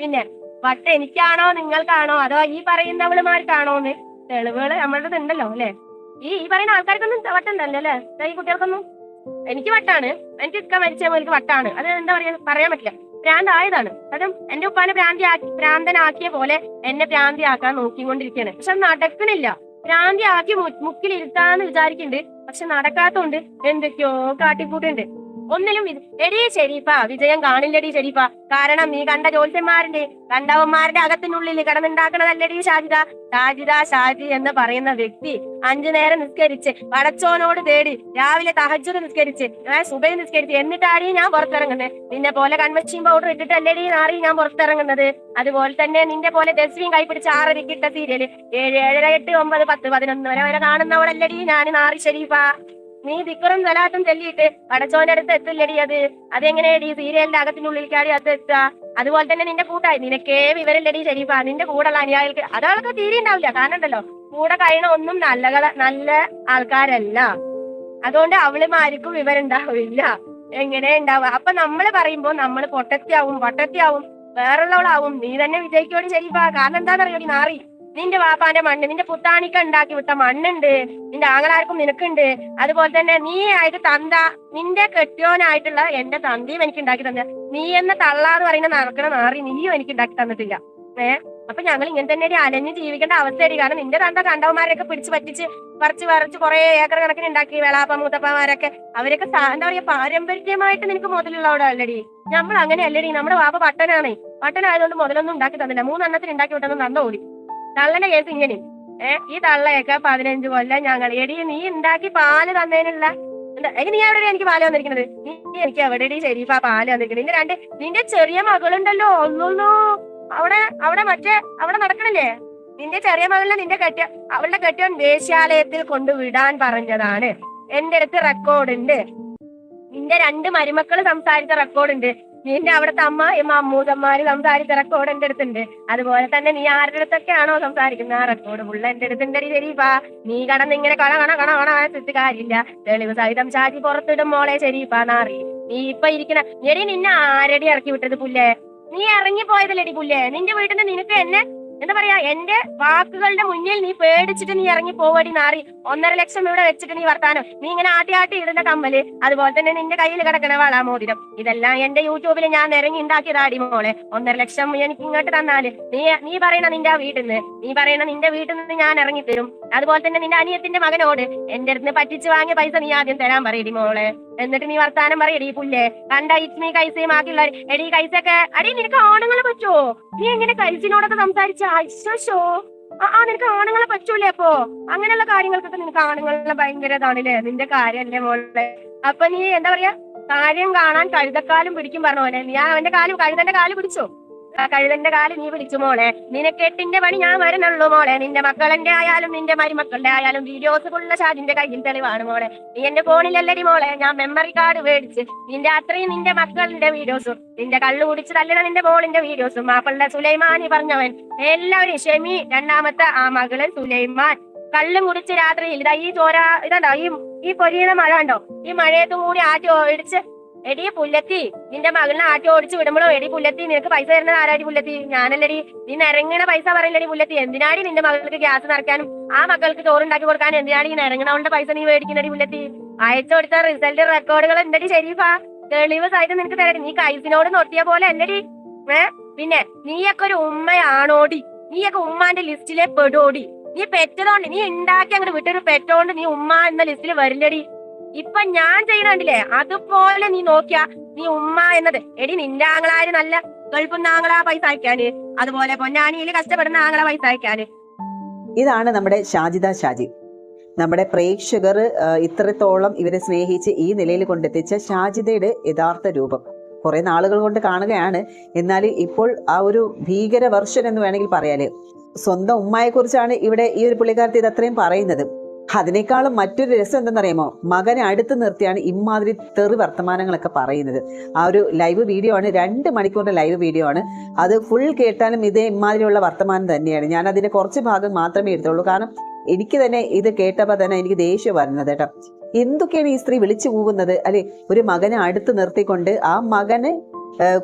പിന്നെ വട്ട് എനിക്കാണോ നിങ്ങൾക്കാണോ അതോ ഈ പറയുന്നവളുമാർക്കാണോന്ന് തെളിവുകൾ നമ്മളുടെ ഉണ്ടല്ലോ അല്ലെ? ഈ ഈ പറയുന്ന ആൾക്കാർക്കൊന്നും വട്ടുണ്ടല്ലോ അല്ലെ? ഈ കുട്ടികൾക്കൊന്നും? എനിക്ക് വട്ടാണ്. എനിക്ക് ഇക്ക മരിച്ച പോലെ വട്ടാണ്. അത് എന്താ പറയാ? പറയാൻ പറ്റില്ല. ഭ്രാന്ത് ആയതാണ് അതും എന്റെ ഉപ്പാനെ ഭ്രാന്തി ആക്കി ഭ്രാന്തനാക്കിയ പോലെ എന്നെ ഭ്രാന്തി ആക്കാൻ നോക്കിക്കൊണ്ടിരിക്കുകയാണ് പക്ഷെ നടക്കണില്ല ഭ്രാന്തി ആക്കി മുക്കിലിരുത്താന്ന് വിചാരിക്കുന്നുണ്ട് പക്ഷെ നടക്കാത്തോണ്ട് എന്തൊക്കെയോ കാട്ടിക്കൂട്ടുണ്ട്. ഒന്നിലും എടീ ശരീഫ വിജയം കാണില്ലടി ഷെരീഫ. കാരണം നീ കണ്ട ജ്യോത്സ്യന്മാരുടെ കണ്ടവന്മാരുടെ അകത്തിനുള്ളിൽ കിടന്നുണ്ടാക്കണതല്ലടി ഷാജിദ. ഷാജിദ ഷാജി എന്ന് പറയുന്ന വ്യക്തി അഞ്ചു നേരം നിസ്കരിച്ച് പടച്ചോനോട് തേടി രാവിലെ തഹജ്ജുദ് നിസ്കരിച്ച് ഞാൻ സുബൈ നിസ്കരിച്ച് എന്നിട്ടാടി ഞാൻ പുറത്തിറങ്ങുന്നത് നിന്നെ പോലെ കൺവെക്ഷൻ പൗഡർ ഇട്ടിട്ടല്ലേടി നാറി ഞാൻ പുറത്തിറങ്ങുന്നത്? അതുപോലെ തന്നെ നിന്റെ പോലെ ദസ്വിയും കൈപ്പിടിച്ച് ആറരയ്ക്ക് ഇട്ട സീരിയൽ ഏഴ് ഏഴര എട്ട് ഒമ്പത് പത്ത് പതിനൊന്ന് വരെ വരെ കാണുന്നവളല്ലടി ഞാൻ നാറി ഷരീഫ. നീ ദിക്കറും സലാത്തും ചൊല്ലിയിട്ട് പടച്ചോന്റെ അടുത്ത് എത്തില്ലടി അത്. അതെങ്ങനെയടി സീരിയലിന്റെ അകത്തിനുള്ളിൽ കാടി അത് എത്തുക? അതുപോലെ തന്നെ നിന്റെ കൂട്ടായി. നിനക്കേ വിവരമില്ലടി ശരീഫ. നിന്റെ കൂടെയുള്ള അനുയായികൾക്ക് അതൊക്കെ തീരെ ഉണ്ടാവില്ല. കാരണം ഉണ്ടല്ലോ കൂടെ കഴിയണ ഒന്നും നല്ല നല്ല ആൾക്കാരല്ല. അതുകൊണ്ട് അവളുമാർക്കും വിവരം ഉണ്ടാവില്ല എങ്ങനെ ഉണ്ടാവുക? അപ്പൊ നമ്മൾ പറയുമ്പോ നമ്മൾ പൊട്ടത്തിയാവും പൊട്ടത്തിയാവും വേറുള്ളവളാവും. നീ തന്നെ വിജയിക്കോടി ശരീഫ. കാരണം എന്താണെന്നറിയോടി നാറി നിന്റെ വാപ്പാന്റെ മണ്ണ് നിന്റെ പുത്താണിക്ക ഉണ്ടാക്കി വിട്ട മണ്ണുണ്ട് നിന്റെ ആങ്ങളാർക്കും നിനക്കുണ്ട്. അതുപോലെ തന്നെ നീ ആയിട്ട് തന്ത നിന്റെ കെട്ടിയോനായിട്ടുള്ള എന്റെ തന്തിയും എനിക്ക് ഉണ്ടാക്കി തന്നെ. നീ എന്ന തള്ളാന്ന് പറയുന്ന നടക്കണ നാറി നീയും എനിക്ക് ഉണ്ടാക്കി തന്നിട്ടില്ല. ഏ? അപ്പൊ ഞങ്ങൾ ഇങ്ങനെ തന്നെ അലഞ്ഞ് ജീവിക്കേണ്ട അവസ്ഥയായി കാരണം നിന്റെ തന്ത കണ്ടവന്മാരെയൊക്കെ പിടിച്ച് പറ്റിച്ച് പറിച്ച് പറിച്ച് കുറെ ഏക്കർ കണക്കിന് ഉണ്ടാക്കി വേളാപ്പ മൂത്തപ്പമാരൊക്കെ അവരൊക്കെ എന്താ പറയാ പാരമ്പര്യമായിട്ട് നിനക്ക് മുതലുള്ളവിടെ അല്ലടി നമ്മൾ അങ്ങനെ അല്ലടി നമ്മുടെ വാപ്പ പട്ടനാണേ. പട്ടനായതുകൊണ്ട് മുതലൊന്നും ഉണ്ടാക്കി തന്നില്ല. മൂന്നെണ്ണത്തിന് ഉണ്ടാക്കി വിട്ടൊന്നും തന്ന ഓടി തള്ളന്റെ കേസ് ഇങ്ങനെ. ഏ ഈ തള്ളയൊക്കെ പതിനഞ്ച് കൊല്ലം ഞങ്ങൾ എടി നീ ഉണ്ടാക്കി പാൽ തന്നതിനുള്ള നീ എവിടെ എനിക്ക് പാൽ വന്നിരിക്കുന്നത് നീ എനിക്ക് എവിടെടി ശരീഫ പാൽ വന്നിരിക്കുന്നത് നിന്റെ രണ്ട് നിന്റെ ചെറിയ മകളുണ്ടല്ലോ ഒന്നുള്ളൂ. അവിടെ അവിടെ മറ്റേ അവിടെ നടക്കണില്ലേ? നിന്റെ ചെറിയ മകളിനെ നിന്റെ കെട്ടിയ അവളുടെ കെട്ടിയൻ വേശ്യാലയത്തിൽ കൊണ്ടുവിടാൻ പറഞ്ഞതാണ്. എന്റെ അടുത്ത് റെക്കോർഡ് ഉണ്ട്. നിന്റെ രണ്ട് മരുമക്കൾ സംസാരിച്ച റെക്കോർഡ് ഉണ്ട്. നിന്റെ അവിടുത്തെ അമ്മ അമ്മൂതന്മാര് സംസാരിച്ച റെക്കോർഡ് എന്റെ അടുത്തുണ്ട്. അതുപോലെ തന്നെ നീ ആരുടെ അടുത്തൊക്കെയാണോ സംസാരിക്കുന്ന? ആ റെക്കോർഡ് ഫുള്ള് എന്റെ അടുത്തുണ്ട് ശരീഫാ നീ കടന്ന് ഇങ്ങനെ കണ കണ കണ കണ വെച്ചിട്ട് കാര്യമില്ല. തെളിവ് സഹിതം ചാറ്റി പുറത്തിടും മോളെ ശരീഫാ നാറി നീ ഇപ്പൊ ഇരിക്കണ എടി നിന്നെ ആരടി ഇറക്കി വിട്ടത് പുല്ലേ? നീ ഇറങ്ങി പോയതല്ലേടി പുല്ലേ? നിന്റെ വീട്ടിൽ നിന്ന് നിനക്ക് എന്നെ എന്താ പറയാ എന്റെ വാക്കുകളുടെ മുന്നിൽ നീ പേടിച്ചിട്ട് നീ ഇറങ്ങി പോവടി നാറി. ഒന്നര ലക്ഷം ഇവിടെ വെച്ചിട്ട് നീ വർത്താനം. നീ ഇങ്ങനെ ആട്ടി ആട്ടി ഇടുന്ന കമ്മൽ. അതുപോലെ തന്നെ നിന്റെ കയ്യിൽ കിടക്കണ വളാമോതിരം. ഇതെല്ലാം എന്റെ യൂട്യൂബിൽ ഞാൻ ഇറങ്ങി ഉണ്ടാക്കിയതാടി മോളെ. ഒന്നര ലക്ഷം എനിക്ക് ഇങ്ങോട്ട് തന്നാൽ നീ നീ പറയണ നിന്റെ വീട്ടിൽ നിന്ന് നീ പറയണ നിന്റെ വീട്ടിൽ നിന്ന് ഞാൻ ഇറങ്ങി തരും. അതുപോലെ തന്നെ നിന്റെ അനിയത്തിന്റെ മകനോട് എന്റെ അടുത്ത് പറ്റിച്ചു വാങ്ങിയ പൈസ നീ ആദ്യം തരാൻ പറയടി മോളെ. എന്നിട്ട് നീ വർത്താനം പറയടി പുല്ലേ. കണ്ട ഇസ്മി കൈസയും ബാക്കിയുള്ള എടി കൈസൊക്കെ അടി നിനക്ക് ആണുങ്ങളെ പറ്റുമോ നീ എങ്ങനെ കൈസിനോടൊക്കെ സംസാരിച്ച? അശ്വശോ ആ ആ, നിനക്ക് ആണുങ്ങളെ പറ്റൂലേ അപ്പോ? അങ്ങനെയുള്ള കാര്യങ്ങൾക്കൊക്കെ നിനക്ക് ആണുങ്ങളെ ഭയങ്കര ഇതാണല്ലേ? നിന്റെ കാര്യല്ലേ മോളെ? അപ്പൊ നീ എന്താ പറയാ? കാര്യം കാണാൻ കഴുതക്കാലും പിടിക്കും പറഞ്ഞ പോലെ. നീ അവന്റെ കാലും കഴുതന്റെ കാൽ പിടിച്ചോ? കഴുതന്റെ കാൽ നീ പിടിച്ചു മോളെ. നിനക്കെട്ടിന്റെ പണി ഞാൻ വരണുള്ളൂ മോളെ. നിന്റെ മക്കളന്റെ ആയാലും നിന്റെ മരുമക്കളുടെ ആയാലും വീഡിയോസ് ഉള്ള ഷാജിന്റെ കയ്യിൽ തെളിവാണ് മോളെ. നീ എന്റെ ഫോണിലല്ലടി മോളെ. ഞാൻ മെമ്മറി കാർഡ് മേടിച്ച് നിന്റെ അത്രയും നിന്റെ മക്കളുടെ വീഡിയോസും നിന്റെ കള്ളു കുടിച്ച് തല്ലണ നിന്റെ മോളിന്റെ വീഡിയോസും മാപ്പിളുടെ സുലൈമാനി പറഞ്ഞവൻ. എല്ലാവരും ഷെമി രണ്ടാമത്തെ ആ മകൾ സുലൈമാൻ. കള്ളും കുടിച്ച് രാത്രിയിൽ ഇതാ ഈ ചോര ഇതാണ്ടോ? ഈ ഈ പൊരിയുന്ന മഴ ഉണ്ടോ ഈ മഴയത്തും കൂടി ആറ്റി ഓടിച്ച് എടി പുല്ലത്തി നിന്റെ മകളിനെ ആട്ടി ഓടിച്ചു വിടുമ്പോഴോ? എടി പുല്ലത്തി നിനക്ക് പൈസ തരുന്നത് ആരാടി പുല്ലത്തി? ഞാനല്ലടി നീ നിരങ്ങണ പൈസ പറയില്ലടി പുല്ലത്തി. എന്തിനാടി നിന്റെ മകൾക്ക് ഗ്യാസ് നിറക്കാനും ആ മക്കൾക്ക് ചോറുണ്ടാക്കി കൊടുക്കാനും? എന്തിനാടി കൊണ്ട് പൈസ നീ മേടിക്കുന്നടി പുല്ലത്തി? അയച്ചു കൊടുത്ത റിസൾട്ട് റെക്കോർഡുകൾ എന്തടി ശരീഫാ. തെളിവ് സഹിതം നിനക്ക് തരടി. നീ കൈസിനോട് നൊട്ടിയ പോലെ അല്ലടി. ഏ? പിന്നെ നീയൊക്കെ ഒരു ഉമ്മയാണോടി? നീയൊക്കെ ഉമ്മാന്റെ ലിസ്റ്റിലെ പെടോടി. നീ പെറ്റതോണ്ട് നീ ഉണ്ടാക്കി അങ്ങോട്ട് വിട്ടൊരു പെറ്റോണ്ട് നീ ഉമ്മ എന്ന ലിസ്റ്റിൽ വരില്ലടി. ഇപ്പൊ ഞാൻ ചെയ്യണണ്ടില്ലേ അതുപോലെ നീ നോക്കിയാ നീ ഉമ്മ എന്നത്. എടി നിന്റെ ആങ്ങളാര് നല്ല ഗൾഫിൽ ആങ്ങളാ പൈസ അയക്കാന്. അതുപോലെ പൊന്നാനിയിൽ കഷ്ടപ്പെടുന്ന ആങ്ങളെ പൈസ അയക്കാന്. ഇതാണ് നമ്മുടെ ഷാജിദ ഷാജി. നമ്മുടെ പ്രേക്ഷകർ ഇത്രത്തോളം ഇവരെ സ്നേഹിച്ച് ഈ നിലയിൽ കൊണ്ടെത്തിച്ച ഷാജിദയുടെ യഥാർത്ഥ രൂപം. കുറെ നാളുകൾ കൊണ്ട് കാണുകയാണ്. എന്നാൽ ഇപ്പോൾ ആ ഒരു ഭീകര വർഷൻ എന്ന് വേണമെങ്കിൽ പറയാൽ. സ്വന്തം ഉമ്മയെക്കുറിച്ചാണ് ഇവിടെ ഈ ഒരു പുള്ളിക്കാരത്തി ഇത് അത്രയും പറയുന്നത്. അതിനേക്കാളും മറ്റൊരു രസം എന്തെന്നറിയാമോ? മകനെ അടുത്ത് നിർത്തിയാണ് ഇമാതിരി തെറി വർത്തമാനങ്ങളൊക്കെ പറയുന്നത്. ആ ഒരു ലൈവ് വീഡിയോ ആണ് രണ്ട് മണിക്കൂറിന്റെ ലൈവ് വീഡിയോ ആണ്. അത് ഫുൾ കേട്ടാലും ഇതേ ഇമാതിരിയുള്ള വർത്തമാനം തന്നെയാണ്. ഞാൻ അതിന്റെ കുറച്ച് ഭാഗം മാത്രമേ എടുത്തുള്ളൂ. കാരണം എനിക്ക് തന്നെ ഇത് കേട്ടപ്പോൾ തന്നെ എനിക്ക് ദേഷ്യം വരുന്നത് കേട്ടോ. എന്തൊക്കെയാണ് ഈ സ്ത്രീ വിളിച്ചു പോകുന്നത് അല്ലെ ഒരു മകനെ അടുത്ത് നിർത്തിക്കൊണ്ട് ആ മകന്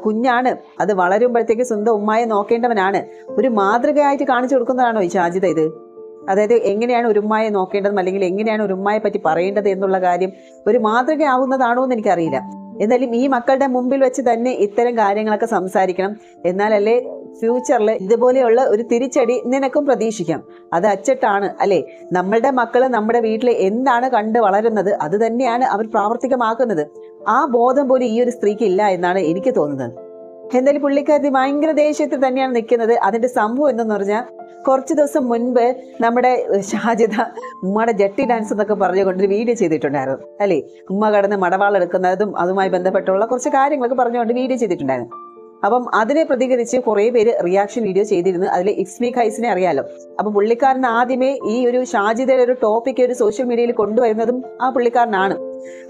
കുഞ്ഞാണ്. അത് വളരുമ്പോഴത്തേക്ക് സ്വന്തം ഉമ്മായെ നോക്കേണ്ടവനാണ്. ഒരു മാതൃകയായിട്ട് കാണിച്ചു കൊടുക്കുന്നതാണോ ഈ ഷാജിത ഇത്? അതായത് എങ്ങനെയാണ് ഒരുമ്മയെ നോക്കേണ്ടതും അല്ലെങ്കിൽ എങ്ങനെയാണ് ഒരുമ്മയെ പറ്റി പറയേണ്ടത് എന്നുള്ള കാര്യം ഒരു മാതൃകയാവുന്നതാണോ എന്ന് എനിക്കറിയില്ല. എന്നാലും ഈ മക്കളുടെ മുമ്പിൽ വെച്ച് തന്നെ ഇത്തരം കാര്യങ്ങളൊക്കെ സംസാരിക്കണം. എന്നാലല്ലേ ഫ്യൂച്ചറിൽ ഇതുപോലെയുള്ള ഒരു തിരിച്ചടി നിനക്കും പ്രതീക്ഷിക്കാം. അത് അച്ചട്ടാണ് അല്ലേ? നമ്മളുടെ മക്കൾ നമ്മുടെ വീട്ടിൽ എന്താണ് കണ്ട് വളരുന്നത് അത് തന്നെയാണ് അവർ പ്രാവർത്തികമാക്കുന്നത്. ആ ബോധം പോലും ഈ ഒരു സ്ത്രീക്ക് ഇല്ല എന്നാണ് എനിക്ക് തോന്നുന്നത്. എന്തായാലും പുള്ളിക്കാരി ഭയങ്കര ദേഷ്യത്തിൽ തന്നെയാണ് നിൽക്കുന്നത്. അതിന്റെ സംഭവം എന്തെന്ന് പറഞ്ഞാൽ കുറച്ച് ദിവസം മുൻപ് നമ്മുടെ ഷാജിദ ഉമ്മയുടെ ജട്ടി ഡാൻസ് എന്നൊക്കെ പറഞ്ഞുകൊണ്ട് വീഡിയോ ചെയ്തിട്ടുണ്ടായിരുന്നു. അല്ലേ? ഉമ്മ കടന്ന് മടവാളെടുക്കുന്നതും അതുമായി ബന്ധപ്പെട്ടുള്ള കുറച്ച് കാര്യങ്ങളൊക്കെ പറഞ്ഞുകൊണ്ട് വീഡിയോ ചെയ്തിട്ടുണ്ടായിരുന്നു. അപ്പം അതിനെ പ്രതികരിച്ച് കുറേ പേര് റിയാക്ഷൻ വീഡിയോ ചെയ്തിരുന്നു. അതിൽ ഇസ്മി ഖൈസിനെ അറിയാലോ. അപ്പം പുള്ളിക്കാരൻ ആദ്യമേ ഈ ഒരു ഷാജിദയുടെ ഒരു ടോപ്പിക് ഒരു സോഷ്യൽ മീഡിയയിൽ കൊണ്ടുവരുന്നതും ആ പുള്ളിക്കാരനാണ്.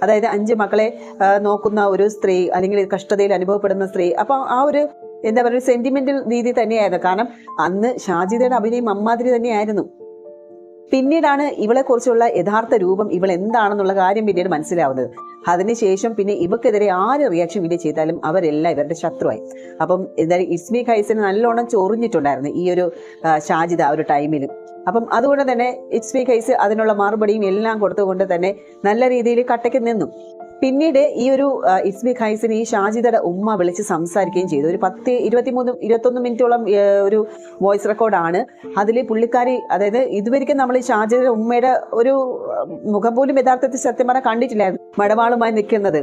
അതായത് അഞ്ച് മക്കളെ നോക്കുന്ന ഒരു സ്ത്രീ അല്ലെങ്കിൽ കഷ്ടതയിൽ അനുഭവപ്പെടുന്ന സ്ത്രീ. അപ്പം ആ ഒരു എന്താ പറയുക സെന്റിമെന്റൽ രീതി തന്നെയായിരുന്നു. കാരണം അന്ന് ഷാജിദയുടെ അഭിനയം അമ്മാതിരി തന്നെയായിരുന്നു. പിന്നീടാണ് ഇവളെ കുറിച്ചുള്ള യഥാർത്ഥ രൂപം ഇവൾ എന്താണെന്നുള്ള കാര്യം പിന്നീട് മനസ്സിലാവുന്നത്. അതിനുശേഷം പിന്നെ ഇവക്കെതിരെ ആര് റിയാക്ഷൻ വീഡിയോ ചെയ്താലും അവരെല്ലാം ഇവരുടെ ശത്രുവായി. അപ്പം എന്തായാലും ഇസ്മി ഖൈസിന് നല്ലോണം ചൊറിഞ്ഞിട്ടുണ്ടായിരുന്നു ഈ ഒരു ഷാജിദ ഒരു ടൈമിൽ അപ്പം അതുകൊണ്ട് തന്നെ ഇസ്മി ഖൈസ് അതിനുള്ള മറുപടിയും എല്ലാം കൊടുത്തുകൊണ്ട് തന്നെ നല്ല രീതിയിൽ കട്ടയ്ക്ക് നിന്നു. പിന്നീട് ഈ ഒരു ഇസ്മി ഖൈസിന് ഈ ഷാജിദയുടെ ഉമ്മ വിളിച്ച് സംസാരിക്കുകയും ചെയ്തു. ഒരു പത്ത് ഇരുപത്തിമൂന്ന് ഇരുപത്തൊന്ന് മിനിറ്റോളം ഒരു വോയിസ് റെക്കോർഡാണ്. അതിൽ പുള്ളിക്കാരി അതായത് ഇതുവരെയ്ക്കും നമ്മൾ ഷാജിദയുടെ ഉമ്മയുടെ ഒരു മുഖം പോലും യഥാർത്ഥത്തിൽ സത്യം പറഞ്ഞാൽ കണ്ടിട്ടില്ലായിരുന്നു. മടവാളുമായി നിൽക്കുന്നത്.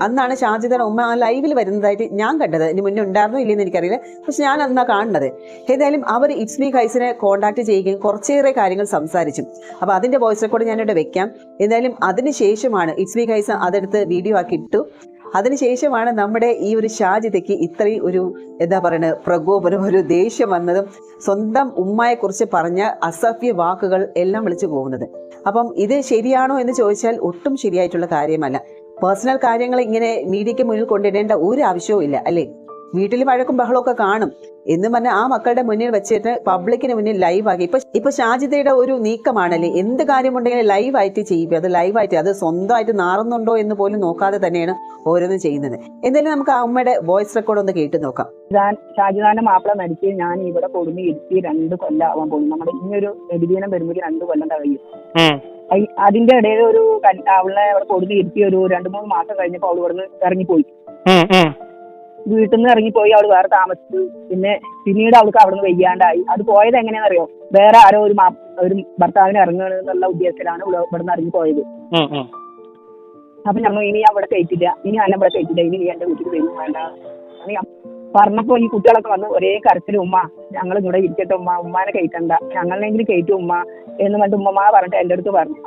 അന്നാണ് ഷാജിദയുടെ ഉമ്മ ആ ലൈവിൽ വരുന്നതായിട്ട് ഞാൻ കണ്ടത്. ഇനി മുന്നേ ഉണ്ടായിരുന്നോ ഇല്ലെന്ന് എനിക്കറിയില്ല. പക്ഷെ ഞാൻ അന്നാ കാണുന്നത്. ഏതായാലും അവർ ഇറ്റ്സ്മി ഖൈസിനെ കോൺടാക്ട് ചെയ്യുകയും കുറച്ചേറെ കാര്യങ്ങൾ സംസാരിച്ചു. അപ്പോൾ അതിന്റെ വോയിസ് റെക്കോർഡ് ഞാനിവിടെ വെക്കാം. എന്തായാലും അതിനുശേഷമാണ് ഇറ്റ്സ്മി ഖൈസ് അതെടുത്ത് വീഡിയോ ആക്കി ഇട്ടു. അതിനുശേഷമാണ് നമ്മുടെ ഈ ഒരു ഷാജിദയ്ക്ക് ഇത്രയും ഒരു എന്താ പറയുന്നത് പ്രകോപനം ഒരു ദേഷ്യം വന്നതും സ്വന്തം ഉമ്മയെക്കുറിച്ച് പറഞ്ഞ അസഭ്യ വാക്കുകൾ എല്ലാം വിളിച്ചു പോകുന്നത്. അപ്പം ഇത് ശരിയാണോ എന്ന് ചോദിച്ചാൽ ഒട്ടും ശരിയായിട്ടുള്ള കാര്യമല്ല. പേഴ്സണൽ കാര്യങ്ങൾ ഇങ്ങനെ മീഡിയയ്ക്ക് മുന്നിൽ കൊണ്ടിടേണ്ട ഒരു ആവശ്യവും ഇല്ല അല്ലേ? വീട്ടിൽ വഴക്കും ബഹളമൊക്കെ കാണും. എന്ന് പറഞ്ഞാൽ ആ മക്കളുടെ മുന്നിൽ വെച്ചിട്ട് പബ്ലിക്കിന് മുന്നിൽ ലൈവാക്കി ഇപ്പൊ ഇപ്പൊ ഷാജിതയുടെ ഒരു നീക്കമാണല്ലേ? എന്ത് കാര്യമുണ്ടെങ്കിലും ലൈവായിട്ട് ചെയ്യും അത് ലൈവായിട്ട് അത് സ്വന്തമായിട്ട് നാറുന്നുണ്ടോ എന്ന് പോലും നോക്കാതെ തന്നെയാണ് ഓരോന്നും ചെയ്യുന്നത്. എന്തായാലും നമുക്ക് ആ അമ്മയുടെ വോയിസ് റെക്കോർഡ് ഒന്ന് കേട്ട് നോക്കാം. ഞാൻ ഷാജിദാന്റെ മാപ്പിള മരിച്ച് ഞാൻ ഇവിടെ കൊടുന്ന് ഇരുത്തി രണ്ട് കൊല്ലാവാൻ പോകുന്നു. നമ്മുടെ ഇനിയൊരു ഒരു എതിരീനം വരുമ്പോൾ രണ്ട് കൊല്ലം. അയ്- അതിന്റെ ഇടയിൽ ഒരു അവളെ അവിടെ കൊടുത്ത് ഇരുത്തി ഒരു രണ്ട് മൂന്ന് മാസം കഴിഞ്ഞപ്പോ അവൾ ഇവിടുന്ന് ഇറങ്ങിപ്പോയി. വീട്ടിൽ നിന്ന് ഇറങ്ങിപ്പോയി അവൾ വേറെ താമസിച്ചു. പിന്നെ പിന്നീട് അവൾക്ക് അവിടുന്ന് വയ്യാണ്ടായി. അത് പോയത് എങ്ങനെയാണെന്നറിയോ? വേറെ ആരോ ഒരു ഒരു ഭർത്താവിന് ഇറങ്ങുക എന്നുള്ള ഉദ്ദേശത്തിലാണ് ഇവിടുന്ന് ഇറങ്ങി പോയത് ഉം, ഉം. അപ്പൊ ഞങ്ങൾ ഇനി അവിടെ കയറ്റില്ല. ഇനി ഞാൻ ഇവിടെ കയറ്റില്ല. ഇനി എന്റെ വീട്ടിൽ വരും വേണ്ട. പറഞ്ഞപ്പോ ഈ കുട്ടികളൊക്കെ വന്ന് ഒരേ കരച്ചിൽ ഉമ്മ ഞങ്ങൾ ഇവിടെ ഇരിക്കട്ടെ ഉമ്മ ഉമ്മാനെ കയറ്റണ്ട. ഞങ്ങളെങ്കിലും കയറ്റും ഉമ്മ എന്ന് പറഞ്ഞിട്ട് ഉമ്മമാ പറഞ്ഞിട്ട് എന്റെ അടുത്ത് പറഞ്ഞു.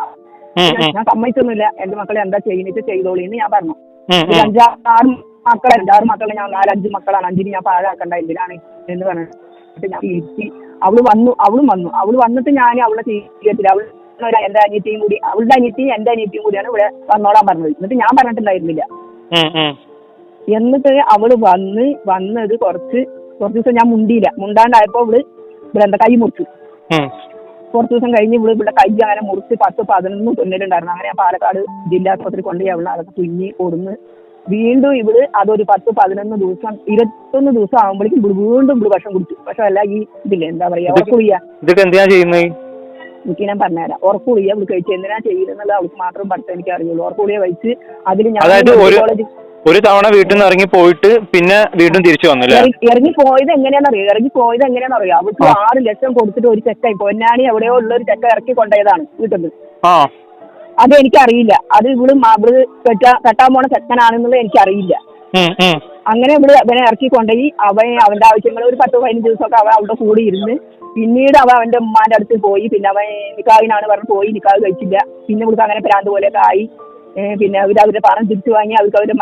ഞാൻ-. സമ്മതിച്ചൊന്നുമില്ല. എന്റെ മക്കളെ എന്താ ചെയ്യുന്നത് ചെയ്തോളി എന്ന് ഞാൻ പറഞ്ഞു. അഞ്ചാറ് ആറ് മക്കളെ അഞ്ചാറ് മക്കളെ ഞാൻ നാലഞ്ച് മക്കളാണ്. അഞ്ചിന് ഞാൻ പാഴാക്കണ്ട എന്തിനാണ് എന്ന് പറഞ്ഞിട്ട് ഞാൻ ഇരുത്തി. അവൾ വന്നു അവളും വന്നു. അവൾ വന്നിട്ട് ഞാൻ അവളെ ചെയ്യത്തില്ല അവൾ എന്റെ അനിയത്തിയും കൂടി അവളുടെ അനിയത്തിയും എന്റെ അനിയത്തിയും കൂടിയാണ് ഇവിടെ വന്നോളാൻ പറഞ്ഞത്. എന്നിട്ട് ഞാൻ പറഞ്ഞിട്ടുണ്ടായിരുന്നില്ല. എന്നിട്ട് അവൾ വന്ന് വന്നത് കുറച്ച് കുറച്ച് ദിവസം ഞാൻ മുണ്ടിയില്ല. മുണ്ടാണ്ടായപ്പോ അവൾ ഇവിടെ എന്താ കൈ മുറിച്ചു. കുറച്ച് ദിവസം കഴിഞ്ഞ് ഇവൾ ഇവിടെ കൈ അങ്ങനെ മുറിച്ച് പത്ത് പതിനൊന്ന് തുന്നലുണ്ടായിരുന്നു. അങ്ങനെ ഞാൻ പാലക്കാട് ജില്ലാ ആശുപത്രി കൊണ്ടുപോയി അവളെ അതൊക്കെ തുന്നി കൊടുന്ന് വീണ്ടും ഇവൾ അതൊരു പത്ത് പതിനൊന്ന് ദിവസം ഇരുപത്തൊന്ന് ദിവസം ആകുമ്പോഴേക്കും ഇവൾ വീണ്ടും ഇവൾ ഭക്ഷണം കുടിച്ചു. പക്ഷെ അല്ല ഈ ഇതില്ലേ എന്താ പറയാ ഉറക്കുളിയ എനിക്ക് ഞാൻ പറഞ്ഞുതരാം. ഉറക്കുളിയ ഇവിടെ കഴിച്ച് എന്തിനാ ചെയ്യുന്നത് അവൾക്ക് മാത്രം പഠിത്തം എനിക്ക് അറിയുള്ളൂ ഉറക്കുളിയ കഴിച്ച് അതിൽ ഞാൻ കോളേജ് ഒരു തവണ വീട്ടിൽ നിന്ന് ഇറങ്ങി പോയിട്ട് പിന്നെ വീണ്ടും തിരിച്ചു വന്നു അല്ലേ? ഇറങ്ങി- പോയത് എങ്ങനെയാണെന്നറിയോ ഇറങ്ങി പോയത് എങ്ങനെയാണെന്നറിയോ അവർക്ക് ആറ് ലക്ഷം കൊടുത്തിട്ട് ഒരു ചെക്കായി. പൊന്നാണി എവിടെയോ ഉള്ള ഒരു ചെക്ക ഇറക്കി കൊണ്ടുപോയതാണ് വീട്ടിൽ നിന്ന് ആ. അത് എനിക്കറിയില്ല. അത് ഇവൾ മ- ഇവൾ കെട്ടാ കെട്ടാൻ പോണ ചെക്കനാണെന്നുള്ളത് എനിക്കറിയില്ല. അങ്ങനെ ഇവിടെ അവനെ ഇറക്കി കൊണ്ടുപോയി. അവൻ അവന്റെ ആവശ്യങ്ങൾ ഒരു പത്ത് പതിനഞ്ച് ദിവസമൊക്കെ അവൻ അവിടെ കൂടി ഇരുന്ന് പിന്നീട് അവൻ അവന്റെ ഉമ്മാന്റെ അടുത്ത് പോയി. പിന്നെ അവൻ നിക്കാവിനാണ് പറഞ്ഞു പോയി. നിക്കാവ് കഴിച്ചില്ല. പിന്നെ ഇവൾക്ക് അങ്ങനെ പ്രാന്ത് പോലെയൊക്കെ ആയി. പിന്നെ അവർ അവരുടെ പണം തിരിച്ചു വാങ്ങി അവർക്ക് അവരുടെ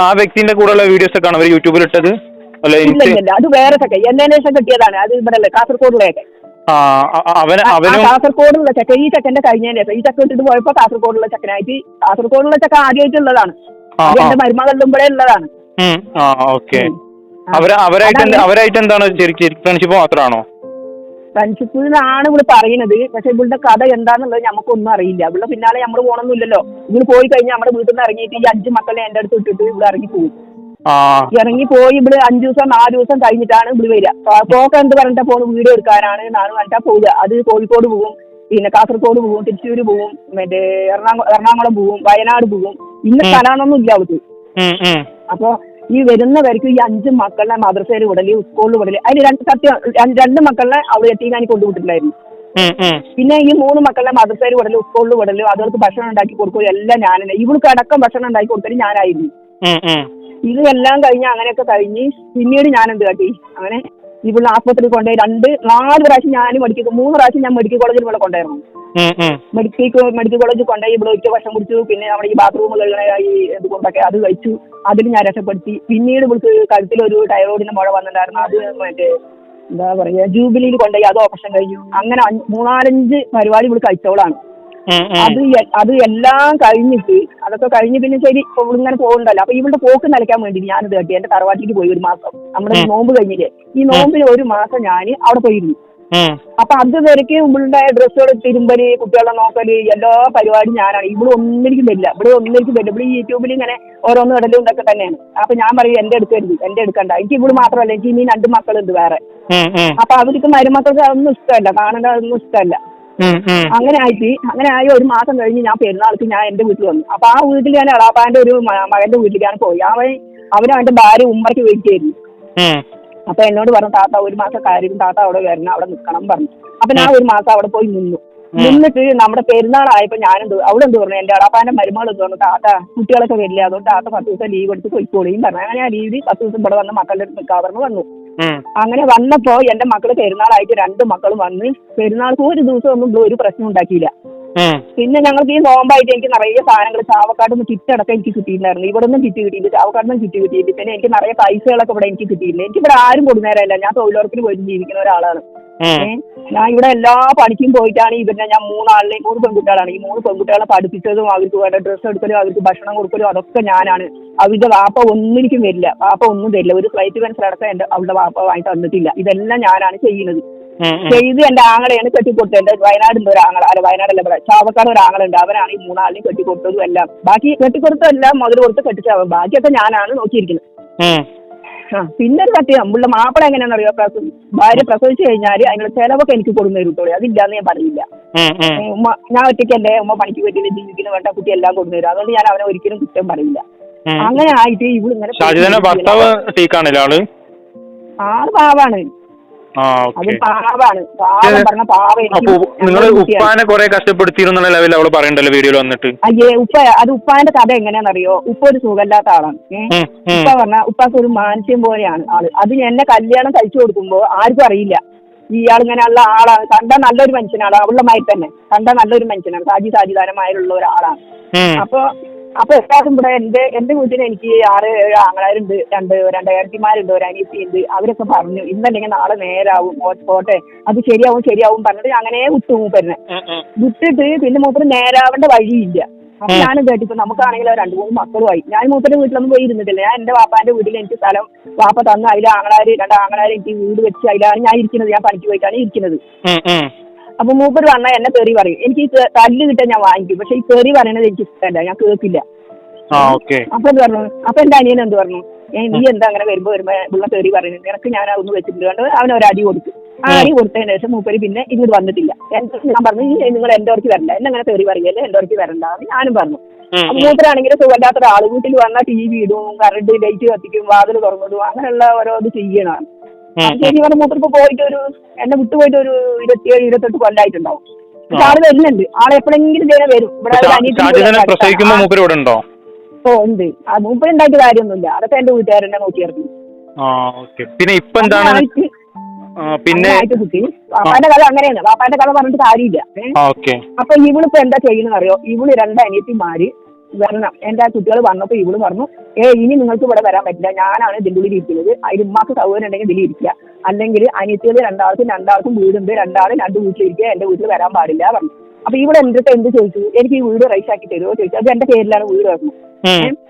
ആ- വ്യക്തിന്റെ കൂടെയുള്ള വീഡിയോസ് ഒക്കെ ആണ് അവർ യൂട്യൂബിൽ ഇട്ടത് അല്ല ഇല്ല ഇല്ല അത് വേറെ ചെക്ക. എന്നെ ശേഷം കിട്ടിയതാണ്. അത് ഇവിടെ അല്ലേ കാസർഗോഡിലേക്ക് കാസർഗോഡുള്ള ചെക്ക. ഈ ചെക്കന്റെ കഴിഞ്ഞതിന്റെ ശേഷം ഈ ചെക്ക ഇട്ടിട്ട് പോയപ്പോ കാസർഗോഡുള്ള ചെക്കനായിട്ട് കാസർഗോഡുള്ള ചെക്ക ആദ്യമായിട്ടുള്ളതാണ് എന്റെ മരുമകളിലുമ്പോഴേ ഉള്ളതാണ്. അവരായിട്ട് അവരായിട്ട് എന്താണ് ഫ്രണ്ട്ഷിപ്പ് മാത്രമാണോ? ഫ്രണ്ട്ഷിപ്പ് ഇവിടെ പറയുന്നത്. പക്ഷെ ഇവളുടെ കഥ എന്താണെന്നുള്ളത് നമുക്കൊന്നും അറിയില്ല. ഇവിടെ പിന്നാലെ നമ്മൾ പോകണമെന്നില്ലല്ലോ ഇവൾ പോയി കഴിഞ്ഞാൽ നമ്മുടെ വീട്ടിൽ നിന്ന് ഇറങ്ങിയിട്ട് ഈ അഞ്ച് മക്കളെ എന്റെ അടുത്ത് ഇട്ടിട്ട് ഇവിടെ ഇറങ്ങി പോകും. ഇറങ്ങി പോയി ഇവിടെ അഞ്ചു ദിവസം നാല് ദിവസം കഴിഞ്ഞിട്ടാണ് ഇവിടെ വരിക. പോക്ക എന്ത് പറഞ്ഞിട്ട് പോകുന്നത് വീഡിയോ എടുക്കാനാണ് നാളെ പറഞ്ഞിട്ടാ പോവുക. അത് കോഴിക്കോട് പോകും പിന്നെ കാസർഗോഡ് പോകും തൃശ്ശൂർ പോകും മറ്റേ എറണാകുളം എറണാകുളം പോകും വയനാട് പോകും. ഇന്ന ഉം. സ്ഥലമാണെന്നൊന്നും ഇല്ല ഉം. അപ്പൊ ഈ വരുന്നവർക്ക് ഈ അഞ്ച് മക്കളെ മദ്രസയിൽ വിടൽ സ്കൂളിൽ വിടൽ അതിന് രണ്ട് സത്യം രണ്ട് മക്കളെ അവിടെ എത്തിക്കാനി കൊണ്ടുവിട്ടിട്ടുണ്ടായിരുന്നു. പിന്നെ ഈ മൂന്ന് മക്കളെ മദ്രസയിൽ വിടലി സ്കൂളിൽ വിടലും അതവർക്ക് ഭക്ഷണം ഉണ്ടാക്കി കൊടുക്കും എല്ലാം ഞാൻ തന്നെ ഇവൾക്ക് അടക്കം ഭക്ഷണം ഉണ്ടാക്കി കൊടുത്തത് ഞാനായിരുന്നു ഉം, ഉം. ഇത് എല്ലാം കഴിഞ്ഞ് അങ്ങനെയൊക്കെ കഴിഞ്ഞ് പിന്നീട് ഞാൻ എന്ത് കാട്ടി അങ്ങനെ ഇവിടെ ആശുപത്രി കൊണ്ടുപോയി രണ്ട് നാല് പ്രാവശ്യം ഞാൻ മെഡിക്കൽ മൂന്ന് പ്രാവശ്യം ഞാൻ മെഡിക്കൽ കോളേജിൽ ഇവിടെ കൊണ്ടായിരുന്നു. മെഡിക്കൽ മെഡിക്കൽ കോളേജിൽ കൊണ്ടുപോയി ഇവിടെ ഒറ്റ ഭക്ഷണം കുടിച്ചു. പിന്നെ നമ്മുടെ ഈ ബാത്റൂം കഴുകണ ഈ കൊണ്ടൊക്കെ അത് കഴിച്ചു. അതിൽ ഞാൻ രക്ഷപ്പെടുത്തി. പിന്നീട് ഇവിടുത്തെ കഴുത്തിൽ ഒരു തൈറോയിഡിന്റെ മുഴ വന്നിട്ടുണ്ടായിരുന്നു. അത് മറ്റേ എന്താ പറയാ ജൂബിലിയിൽ കൊണ്ടുപോയി അത് ഓപ്പറേഷൻ കഴിഞ്ഞു. അങ്ങനെ മൂന്നാലഞ്ച് പരിപാടി ഇവിടെ കഴിച്ചവളാണ്. അത് അത് എല്ലാം കഴിഞ്ഞിട്ട് അതൊക്കെ കഴിഞ്ഞ് പിന്നെ ശരി ഇങ്ങനെ പോകണ്ടല്ലോ അപ്പൊ ഇവളുടെ പോക്ക് നിലയ്ക്കാൻ വേണ്ടി ഞാനത് കെട്ടി എന്റെ തറവാട്ടിലേക്ക് പോയി ഒരു മാസം. നമ്മുടെ നോമ്പ് കഴിഞ്ഞില്ലേ? ഈ നോമ്പിന് ഒരു മാസം ഞാൻ അവിടെ പോയിരുന്നു. അപ്പൊ അത് വരയ്ക്ക് ഇവളുടെ ഡ്രസ്സുകൾ തിരുമ്പൽ കുട്ടികളെ നോക്കൽ എല്ലാ പരിപാടിയും ഞാനാണ്. ഇവിടെ ഒന്നിരിക്കും വരില്ല. ഇവിടെ ഒന്നിരിക്കും വരില്ല. ഇവിടെ യൂട്യൂബിൽ ഇങ്ങനെ ഓരോന്ന് ഇടലും ഇതൊക്കെ തന്നെയാണ്. അപ്പൊ ഞാൻ പറയും എന്റെ എടുക്കരുത് എന്റെ എടുക്കണ്ട. എനിക്ക് ഇവിടെ മാത്രമല്ല എനിക്ക് ഇനി രണ്ട് മക്കളുണ്ട് വേറെ. അപ്പൊ അവർക്ക് മരുമക്കൾക്ക് അതൊന്നും ഇഷ്ടമല്ല. കാണേണ്ട അതൊന്നും ഇഷ്ടമല്ല. അങ്ങനെ ആയിട്ട് അങ്ങനെ ആയി ഒരു മാസം കഴിഞ്ഞ് ഞാൻ പെരുന്നാൾക്ക് ഞാൻ എന്റെ വീട്ടിൽ വന്നു. അപ്പൊ ആ വീട്ടിൽ ഞാൻ എളാപ്പാന്റെ ഒരു മകന്റെ വീട്ടിലാണ് പോയി അവൻ അവനും അവന്റെ ഭാര്യ ഉമ്മയ്ക്ക് ഉം. അപ്പൊ എന്നോട് പറഞ്ഞു താത്ത ഒരു മാസം കാര്യം താത്ത അവിടെ വരണം അവിടെ നിൽക്കണം പറഞ്ഞു. അപ്പൊ ഞാൻ ഒരു മാസം അവിടെ പോയി നിന്നു. നിന്നിട്ട് നമ്മുടെ പെരുന്നാളായപ്പോ ഞാനെന്ത് അവിടെ എന്ത് പറഞ്ഞു? എന്റെ അളാപ്പാന്റെ മരുമകൾ എന്ത് പറഞ്ഞു? താത്ത കുട്ടികളൊക്കെ വരില്ല. അതുകൊണ്ട് താത്ത പത്ത് ദിവസം ലീവ് എടുത്ത് പോയിക്കോളിയും പറഞ്ഞു. അങ്ങനെ ആ ലീവ് പത്ത് ദിവസം ഇവിടെ വന്ന് മക്കളുടെ അടുത്ത് നിൽക്കാൻ പറഞ്ഞു വന്നു. അങ്ങനെ വന്നപ്പോ എന്റെ മക്കൾ പെരുന്നാളായിട്ട് രണ്ട് മക്കളും വന്ന് പെരുന്നാൾക്ക് ഒരു ദിവസം ഒന്നും ഒരു പ്രശ്നം ഉണ്ടാക്കിയില്ല. പിന്നെ ഞങ്ങൾക്ക് ഈ നോമ്പായിട്ട് എനിക്ക് നിറയെ സാധനങ്ങൾ ചാവക്കാട് നിന്ന് കിറ്റ് അടക്കം എനിക്ക് കിട്ടിയിട്ടുണ്ടായിരുന്നു. ഇവിടെ നിന്നും കിറ്റ് കിട്ടിയിട്ട് ചാവക്കാട് നിന്നും കിറ്റ് കിട്ടിയിട്ട് പിന്നെ എനിക്ക് നിറയെ പൈസകളൊക്കെ ഇവിടെ എനിക്ക് കിട്ടിയില്ല എനിക്ക് ഇവിടെ ആരും കൊടുന്നേരമല്ല ഞാൻ തൊഴിലുറപ്പിന് പോയി ജീവിക്കുന്ന ഒരാളാണ്. ഞാൻ ഇവിടെ എല്ലാ പണിക്കും പോയിട്ടാണ് ഇവരെ ഞാൻ മൂന്നാളിലേയും മൂന്ന് പെൺകുട്ടികളാണ്. ഈ മൂന്ന് പെൺകുട്ടികളെ പഠിപ്പിച്ചതും അവർക്ക് വേണ്ട ഡ്രസ്സ് എടുക്കലും അവർക്ക് ഭക്ഷണം കൊടുക്കലും അതൊക്കെ ഞാനാണ്. അവരുടെ വാപ്പ എനിക്ക് വരില്ല. വാപ്പ ഒന്നും തരില്ല ഒരു ഫ്ലൈറ്റ് പെൻസിലടക്കം എന്റെ അവളുടെ വാപ്പ വാങ്ങി തന്നിട്ടില്ല. ഇതെല്ലാം ഞാനാണ് ചെയ്യുന്നത്. ചെയ്ത് എന്റെ ആങ്ങളെയാണ് കെട്ടിക്കൊടുത്തത്. എന്റെ വയനാടിന്റെ ഒരു ആങ്ങള അല്ല വയനാടല്ല പറയാം ചാവക്കാട് ഒരു ആങ്ങളുണ്ട് അവനാണ് ഈ മൂന്നാളിനെ കെട്ടിക്കൊടുത്തതും എല്ലാം. ബാക്കി കെട്ടിക്കൊടുത്തതെല്ലാം മുതൽ കൊടുത്ത് കെട്ടിച്ചവൻ ബാക്കിയൊക്കെ ഞാനാണ് നോക്കിയിരിക്കുന്നത്. ആ പിന്നെ ഒരു സത്യം. നമ്മളുടെ മാപ്പിള എങ്ങനെയാണെന്ന് അറിയാം ഭാര്യ പ്രസവിച്ചു കഴിഞ്ഞാൽ അതിനുള്ള ചെലവൊക്കെ എനിക്ക് കൊടുന്നു തരുത്തോളൂ അതില്ലാന്ന് ഞാൻ പറയില്ല ഉമ്മ ഞാൻ ഒറ്റയ്ക്കല്ലേ ഉമ്മ പണിക്ക് പറ്റില്ല ജീവിക്കുന്ന വേണ്ട കുട്ടി എല്ലാം കൊടുന്നു തരും. അതുകൊണ്ട് ഞാൻ അവനെ ഒരിക്കലും കുറ്റം പറയില്ല. അങ്ങനെ ആയിട്ട് ഇവൾ ഷാജിദന്റെ ഭർത്താവ് ടീക്കാണല്ലേ ആൾ? ആൾ പാവാണ്. ആ അത് ഓക്കെ. പാവാണ്. പാവം പറഞ്ഞ പാവ അപ്പൊ നിങ്ങൾ കുട്ടിയാണ്. ഉപ്പാനെ കുറെ കഷ്ടപ്പെടുത്തിയിരുന്നുള്ള ലെവലിൽ അവൾ പറയണ്ടല്ലോ വീഡിയോയിൽ വന്നിട്ട്? അയ്യേ ഉപ്പ അത് ഉപ്പാന്റെ കഥ എങ്ങനെയാണെന്നറിയോ? ഉപ്പ ഒരു സുഖമില്ലാത്ത ആളാണ്. ഏ? ഉം, ഉം. ഉപ്പ പറഞ്ഞ ഉപ്പാക്ക് ഒരു മാനസ്യം പോലെയാണ് ആൾ. അത് എന്നെ കല്യാണം കഴിച്ചു കൊടുക്കുമ്പോ ആർക്കും അറിയില്ല. ഇയാൾ ഇങ്ങനെയുള്ള ആളാണ് കണ്ട നല്ലൊരു മനുഷ്യനാണ്. അവളുടെ മായി തന്നെ. കണ്ട നല്ലൊരു മനുഷ്യനാണ്. സാജി സാജിദാനമായുള്ള ഒരാളാണ്. ഉം. അപ്പൊ അപ്പൊ എല്ലാവരും ഇവിടെ എന്റെ എന്റെ വീട്ടിൽ എനിക്ക് ആറ് ഏഴ് ആങ്ങളാരുണ്ട്. രണ്ട് രണ്ടായിരത്തിമാരുണ്ട് ഒരു ഉണ്ട് അവരൊക്കെ പറഞ്ഞു ഇന്നല്ലെങ്കിൽ നാളെ നേരാവും. പോട്ടെ. അത് ശരിയാവും ശരിയാവും. പറഞ്ഞിട്ട് അങ്ങനെ വിട്ടു മൂപ്പരനെ. വിട്ടിട്ട് പിന്നെ മൂപ്പര് നേരാവേണ്ട വഴിയില്ല. അപ്പൊ ഞാൻ ഞാനും കേട്ടിപ്പോ നമുക്കാണെങ്കിൽ രണ്ടു മൂന്ന് മക്കളുമായി. ഞാൻ മൂപ്പരുടെ വീട്ടിലൊന്നും പോയി ഇരുന്നിട്ടില്ല ഞാൻ എന്റെ വാപ്പാന്റെ വീട്ടിൽ എനിക്ക് സ്ഥലം വാപ്പ തന്ന അതിൽ ആങ്ങളാര് രണ്ട് ആങ്ങളാര് എനിക്ക് വീട് വെച്ച് അതിലാണ് ഞാൻ ഇരിക്കുന്നത്. ഞാൻ പണിക്ക് പോയിട്ടാണ് ഇരിക്കുന്നത്. അപ്പൊ മൂപ്പർ പറഞ്ഞാൽ എന്നെ തെറി പറയും. എനിക്ക് ഈ തല്ല് കിട്ടാൻ ഞാൻ വാങ്ങിക്കും. പക്ഷെ ഈ തെറി പറയണത് എനിക്ക് ഇഷ്ടമല്ല. ഞാൻ കേൾക്കില്ല. അപ്പൊ എന്ത് പറഞ്ഞു? അപ്പൊ എന്റെ അനിയൻ എന്ത് പറഞ്ഞു? നീ എന്താ അങ്ങനെ വരുമ്പോ വരുമ്പോ ഉള്ള തെറി പറയുന്നത്? നിനക്ക് ഞാൻ അതൊന്നും വെച്ചിട്ടുണ്ട്. കണ്ട്. അവൻ ഒരു അടി കൊടുത്തു. ആ അടി കൊടുത്തതിന് ശേഷം മൂപ്പര് പിന്നെ ഇങ്ങോട്ട് വന്നിട്ടില്ല. ഞാൻ പറഞ്ഞു "ഈ നിങ്ങൾ എന്റെ ഓർക്ക് വരണ്ട. എന്നെ അങ്ങനെ തെറി പറയല്ലേ? എന്റെ ഓർക്ക് വരണ്ട. ഞാനും പറഞ്ഞു. മൂപ്പരാണെങ്കിൽ സുഖമില്ലാത്ത ഒരാൾ വീട്ടിൽ വന്നാൽ ടി വി ഇടും കറണ്ട് ലൈറ്റ് കത്തിക്കും വാതിൽ തുറന്നിടും അങ്ങനെയുള്ള ഓരോ ഇത് ചെയ്യണം ശരി പറഞ്ഞ മൂപ്പർക്ക് പോയിട്ട് ഒരു എന്നെ വിട്ടുപോയിട്ട് ഒരു ഇരുപത്തിയേഴ് ഇരുപത്തെട്ട് കൊല്ലായിട്ടുണ്ടാവും പക്ഷെ ആൾ വരുന്നുണ്ട്. ആളെ എപ്പോഴെങ്കിലും ഇതേ വരും. ഇവിടെ ഉണ്ടോ? ഓ ഉണ്ട്. ആ മൂപ്പരുണ്ടാക്കിയ കാര്യമൊന്നുമില്ല. അതൊക്കെ എന്റെ വീട്ടുകാരെന്നെ നോക്കിയായിരുന്നു പിന്നെ ഇപ്പൊ എന്താണ്? പിന്നെ വാപ്പാന്റെ കഥ അങ്ങനെയാണ്. വാപ്പാന്റെ കഥ പറഞ്ഞിട്ട് കാര്യമില്ല. അപ്പൊ ഇവളിപ്പോ എന്താ ചെയ്യുന്നത് അറിയോ ഇവൾ രണ്ട് അനിയത്തിമാര് വരണം. എന്റെ ആ കുട്ടികൾ വന്നപ്പോ ഇവൾ പറഞ്ഞു ഏ ഇനി നിങ്ങൾക്ക് ഇവിടെ വരാൻ പറ്റില്ല. ഞാനാണ് ഇതിന്റെ ഉള്ളിൽ ഇരിക്കുന്നത്. അതിൽ ഉമ്മാക്ക് സൗകര്യം ഉണ്ടെങ്കിൽ ഇതിൽ ഇരിക്കുക. അല്ലെങ്കിൽ അനിയത്തികൾ രണ്ടാൾക്കും രണ്ടാൾക്കും വീടുണ്ട്. രണ്ടാളും രണ്ട് വീട്ടിലിരിക്കുക. എന്റെ വീട്ടിൽ വരാൻ പാടില്ല പറഞ്ഞു. അപ്പൊ ഇവിടെ അടുത്ത് എന്ത് ചോദിച്ചു? എനിക്ക് ഈ വീട് റൈസ് ആക്കി തരുമോ? ചോദിച്ചു. അത് എന്റെ പേരിലാണ് വീട് വരുന്നത്.